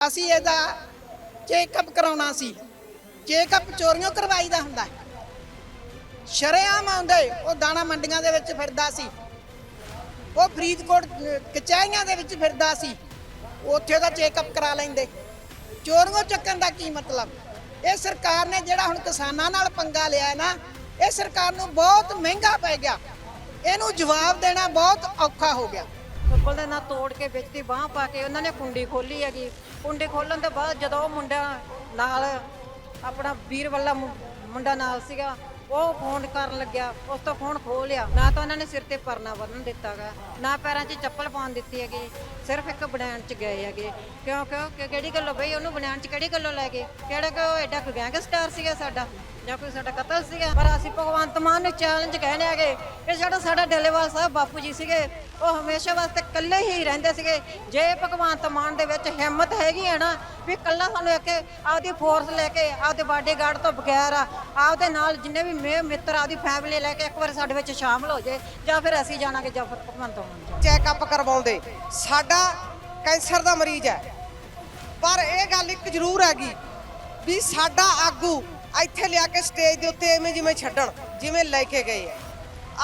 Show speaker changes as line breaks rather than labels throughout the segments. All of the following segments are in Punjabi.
ਅਸੀਂ ਇਹਦਾ ਚੈੱਕਅਪ ਕਰਾਉਣਾ ਸੀ। ਚੈੱਕਅਪ ਚੋਰੀਆਂ ਕਰਵਾਈਦਾ ਹੁੰਦਾ ਹੈ। ਆਉਂਦੇ, ਉਹ ਦਾਣਾ ਮੰਡੀਆਂ ਦੇ ਵਿੱਚ ਫਿਰਦਾ ਸੀ। ਉਹ ਫਰੀਦਕੋਟ, ਕਚਹਿਰੀਆਂ ਦੇ ਵਿੱਚ ਫਿਰਦਾ ਸੀ। ਉੱਥੇ ਦਾ ਚੈੱਕਅਪ ਕਰਾ ਲੈਂਦੇ। ਚੋਰੀਆਂ ਚੱਕਣ ਦਾ ਕੀ ਮਤਲਬ? ਇਹ ਸਰਕਾਰ ਨੇ ਜਿਹੜਾ ਹੁਣ ਕਿਸਾਨਾਂ ਨਾਲ ਪੰਗਾ ਲਿਆ ਨਾ, ਇਹ ਸਰਕਾਰ ਨੂੰ ਬਹੁਤ ਮਹਿੰਗਾ ਪੈ ਗਿਆ। ਇਹਨੂੰ ਜਵਾਬ ਦੇਣਾ ਬਹੁਤ ਔਖਾ ਹੋ ਗਿਆ।
ਪਿੱਪਲ ਦੇ ਨਾਲ ਤੋੜ ਕੇ ਵਿੱਚ ਦੀ ਬਾਹ ਪਾ ਕੇ ਉਹਨਾਂ ਨੇ ਕੁੰਡੀ ਖੋਲੀ ਹੈਗੀ। ਕੁੰਡੀ ਖੋਲਣ ਤੋਂ ਬਾਅਦ ਜਦੋਂ ਉਹ ਮੁੰਡਾ ਨਾਲ, ਆਪਣਾ ਵੀਰ ਵੱਲਾ ਮੁੰਡਾ ਨਾਲ ਸੀਗਾ, ਉਹ ਫੋਨ ਕਰਨ ਲੱਗਿਆ। ਉਸ ਤੋਂ ਫੋਨ ਖੋਹ ਲਿਆ। ਨਾ ਤਾਂ ਉਹਨਾਂ ਨੇ ਸਿਰ ਤੇ ਪਰਨਾ ਬੰਨ੍ਹਣ ਦਿੱਤਾਗਾ ਨਾ ਪੈਰਾਂ 'ਚ ਚੱਪਲ ਪਾਉਣ ਦਿੱਤੀ ਹੈਗੀ, ਸਿਰਫ ਇੱਕ ਬਨੈਣ 'ਚ ਗਏ ਹੈਗੇ। ਕਿਉਂ ਕਿਉਂ, ਕਿ ਕਿਹੜੀ ਗੱਲੋਂ ਬਈ ਉਹਨੂੰ ਬਨੈਣ 'ਚ ਕਿਹੜੀ ਗੱਲੋਂ ਲੈ ਗਏ? ਕਿਹੜਾ ਕਿ, ਉਹ ਐਡਾ ਕੁ ਗੈਂਗਸਟਰ ਸੀਗਾ ਸਾਡਾ। ਜਾਂ ਕੋਈ ਸਾਡਾ ਕਤਲ ਸੀਗਾ, ਪਰ ਅਸੀਂ ਭਗਵੰਤ ਮਾਨ ਨੂੰ ਚੈਲੰਜ ਕਹਿੰਦੇ ਹੈਗੇ। ਕਿ ਜਿਹੜਾ ਸਾਡਾ ਡੱਲੇਵਾਲ ਸਾਹਿਬ ਬਾਪੂ ਜੀ ਸੀਗੇ, ਉਹ ਹਮੇਸ਼ਾ ਵਾਸਤੇ ਇਕੱਲੇ ਹੀ ਰਹਿੰਦੇ ਸੀਗੇ। ਜੇ ਭਗਵੰਤ ਮਾਨ ਦੇ ਵਿੱਚ ਹਿੰਮਤ ਹੈਗੀ ਹੈ ਨਾ, ਵੀ ਇਕੱਲਾ ਸਾਨੂੰ ਇੱਕ ਆਪਦੀ ਫੋਰਸ ਲੈ ਕੇ, ਆਪਦੇ ਬਾਡੀਗਾਰਡ ਤੋਂ ਬਗੈਰ ਆਪਦੇ ਨਾਲ ਜਿੰਨੇ ਵੀ ਮੇ, ਮਿੱਤਰ, ਆਪਦੀ ਫੈਮਿਲੀ ਲੈ ਕੇ ਇੱਕ ਵਾਰ ਸਾਡੇ ਵਿੱਚ ਸ਼ਾਮਲ ਹੋ ਜੇ, ਜਾਂ ਫਿਰ ਅਸੀਂ ਜਾਣਾਂਗੇ ਜਾਂ ਫਿਰ ਭਗਵੰਤ ਮਾਨ ਜੀ
ਚੈੱਕਅਪ ਕਰਵਾਉਂਦੇ। ਸਾਡਾ ਕੈਂਸਰ ਦਾ ਮਰੀਜ਼ ਹੈ। ਪਰ ਇਹ ਗੱਲ ਇੱਕ ਜ਼ਰੂਰ ਹੈਗੀ ਵੀ ਸਾਡਾ ਆਗੂ ਇੱਥੇ ਲਿਆ ਕੇ ਸਟੇਜ ਦੇ ਉੱਤੇ ਐਵੇਂ ਜਿਵੇਂ ਛੱਡਣ, ਜਿਵੇਂ ਲੈ ਕੇ ਗਏ ਹੈ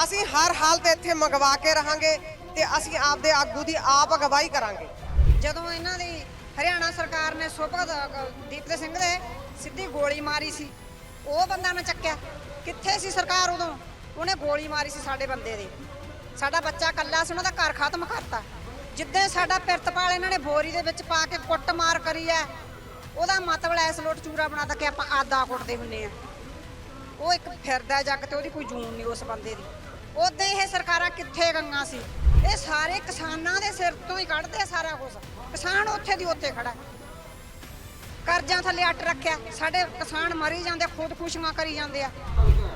ਅਸੀਂ ਹਰ ਹਾਲਤ ਇੱਥੇ ਮੰਗਵਾ ਕੇ ਰਹਾਂਗੇ ਤੇ ਅਸੀਂ ਆਪਦੇ ਆਗੂ ਦੀ ਆਪ ਅਗਵਾਈ ਕਰਾਂਗੇ।
ਜਦੋਂ ਇਹਨਾਂ ਦੀ ਹਰਿਆਣਾ ਸਰਕਾਰ ਨੇ ਸੁਭਗਤ ਦੀਪਕ ਸਿੰਘ ਦੇ ਸਿੱਧੀ ਗੋਲੀ ਮਾਰੀ ਸੀ, ਉਹ ਬੰਦਾ ਨਾ ਚੱਕਿਆ। ਕਿੱਥੇ ਸੀ ਸਰਕਾਰ ਉਦੋਂ? ਉਹਨੇ ਗੋਲੀ ਮਾਰੀ ਸੀ ਸਾਡੇ ਬੰਦੇ ਦੇ। ਸਾਡਾ ਬੱਚਾ ਕੱਲਾ ਸੀ, ਉਹਨਾਂ ਦਾ ਘਰ ਖਤਮ ਕਰਤਾ। ਜਿੱਦਾਂ ਸਾਡਾ ਪਿਰਤ ਪਾਲ ਇਹਨਾਂ ਨੇ ਬੋਰੀ ਦੇ ਵਿੱਚ ਪਾ ਕੇ ਕੁੱਟ ਮਾਰ ਕਰੀ ਹੈ ਉਹਦਾ ਮਤਲਬ ਐਸ ਲੋਟ ਚੂਰਾ ਬਣਾ ਕੇ ਆਪਾਂ ਆਦਾ ਕੁੱਟਦੇ ਹੁੰਨੇ ਆ। ਉਹ ਇੱਕ ਫਿਰਦਾ ਜੱਗ ਤੇ ਉਹਦੀ ਕੋਈ ਜੂਨ ਨਹੀਂ ਉਸ ਬੰਦੇ ਦੀ। ਉਦੋਂ ਇਹ ਸਰਕਾਰਾਂ ਕਿੱਥੇ ਗੰਗਾ ਸੀ? ਇਹ ਸਾਰੇ ਕਿਸਾਨਾਂ ਦੇ ਸਿਰ ਤੋਂ ਹੀ ਕੱਢਦੇ ਸਾਰਾ ਕੁਝ ਕਿਸਾਨ ਉੱਥੇ ਦੀ ਉੱਥੇ ਖੜਾ ਕਰਜ਼ਾ ਥੱਲੇ ਅੱਟ ਰੱਖਿਆ। ਸਾਡੇ ਕਿਸਾਨ ਮਰੀ ਜਾਂਦੇ ਖੁਦਕੁਸ਼ੀਆਂ ਕਰੀ ਜਾਂਦੇ ਆ।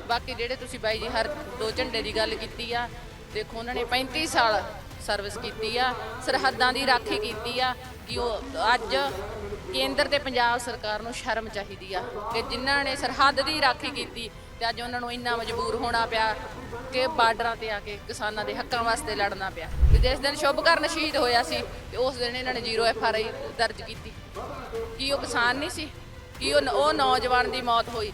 ਬਾਕੀ ਜਿਹੜੇ ਤੁਸੀਂ ਬਾਈ ਜੀ ਹਰ ਦੋ ਝੰਡੇ ਦੀ ਗੱਲ ਕੀਤੀ ਆ, ਦੇਖੋ ਉਹਨਾਂ ਨੇ 35 ਸਾਲ ਸਰਵਿਸ ਕੀਤੀ ਆ, ਸਰਹੱਦਾਂ ਦੀ ਰਾਖੀ ਕੀਤੀ ਆ ਕਿ ਉਹ ਅੱਜ ਕੇਂਦਰ ਤੇ ਪੰਜਾਬ ਸਰਕਾਰ ਨੂੰ ਸ਼ਰਮ ਚਾਹੀਦੀ ਆ ਕਿ ਜਿਨ੍ਹਾਂ ਨੇ ਸਰਹੱਦ ਦੀ ਰਾਖੀ ਕੀਤੀ ਤੇ ਅੱਜ ਉਹਨਾਂ ਨੂੰ ਇੰਨਾ ਮਜਬੂਰ ਹੋਣਾ ਪਿਆ ਕਿ ਬਾਰਡਰਾਂ ਤੇ ਆ ਕੇ ਕਿਸਾਨਾਂ ਦੇ ਹੱਕਾਂ ਵਾਸਤੇ ਲੜਨਾ ਪਿਆ। ਤੇ ਜਿਸ ਦਿਨ ਸ਼ੁਭਕਰਨ ਸ਼ਹੀਦ ਹੋਇਆ ਸੀ ਤੇ ਉਸ ਦਿਨ ਇਹਨਾਂ ਨੇ ਜ਼ੀਰੋ ਐਫ ਆਰ ਆਈ ਦਰਜ ਕੀਤੀ। ਕੀ ਉਹ ਕਿਸਾਨ ਨਹੀਂ ਸੀ? ਕੀ ਉਹ ਉਹ ਨੌਜਵਾਨ ਦੀ ਮੌਤ ਹੋਈ?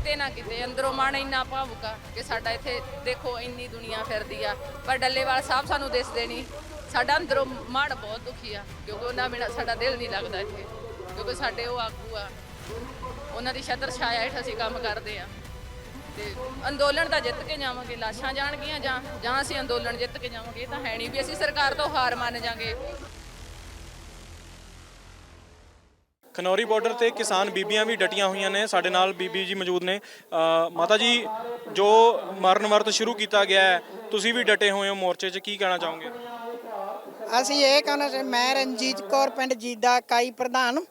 ਕਿਤੇ ਨਾ ਕਿਤੇ ਅੰਦਰੋਂ ਮਨ ਇੰਨਾ ਭਾਵੁਕ ਆ ਕਿ ਸਾਡਾ ਇੱਥੇ ਦੇਖੋ ਇੰਨੀ ਦੁਨੀਆ ਫਿਰਦੀ ਆ। ਪਰ ਡੱਲੇਵਾਲ ਸਾਹਿਬ ਸਾਨੂੰ ਦਿਸਦੇ ਨਹੀਂ। ਸਾਡਾ ਅੰਦਰੋਂ ਮਨ ਬਹੁਤ ਦੁਖੀ ਆ, ਕਿਉਂਕਿ ਉਹਨਾਂ ਬਿਨਾਂ ਸਾਡਾ ਦਿਲ ਨਹੀਂ ਲੱਗਦਾ ਇੱਥੇ। ਕਿਉਂਕਿ ਸਾਡੇ ਉਹ ਆਗੂ ਆ। ਉਹਨਾਂ ਦੀ ਛਤਰ ਛਾਇਆ ਹੇਠ ਅਸੀਂ ਕੰਮ ਕਰਦੇ ਆ। ਤੇ ਅੰਦੋਲਨ ਤਾਂ ਜਿੱਤ ਕੇ ਜਾਵਾਂਗੇ, ਲਾਸ਼ਾਂ ਜਾਣਗੀਆਂ ਜਾਂ ਜਾਂ ਅਸੀਂ ਅੰਦੋਲਨ ਜਿੱਤ ਕੇ ਜਾਵਾਂਗੇ, ਇਹ ਤਾਂ ਹੈ ਨਹੀਂ ਵੀ ਅਸੀਂ ਸਰਕਾਰ ਤੋਂ ਹਾਰ ਮੰਨ ਜਾਾਂਗੇ।
ਖਨੌਰੀ ਬਾਰਡਰ ਤੇ ਕਿਸਾਨ ਬੀਬੀਆਂ ਵੀ ਡਟੀਆਂ ਹੋਈਆਂ ਨੇ। ਸਾਡੇ ਨਾਲ ਬੀਬੀ ਜੀ ਮੌਜੂਦ ਨੇ। ਅ, ਮਾਤਾ ਜੀ ਜੋ ਮਰਨ ਵਰਤ ਸ਼ੁਰੂ ਕੀਤਾ ਗਿਆ ਹੈ ਤੁਸੀਂ ਵੀ ਡਟੇ ਹੋਏ ਹੋ ਮੋਰਚੇ 'ਚ। ਕੀ ਕਹਿਣਾ ਚਾਹੋਗੇ?
ਅਸੀਂ ਇਹ ਕਹਿੰਦੇ ਸੀ ਮੈਂ ਰਣਜੀਤ ਕੌਰ ਪਿੰਡ ਜੀਦਾ ਇਕਾਈ ਪ੍ਰਧਾਨ।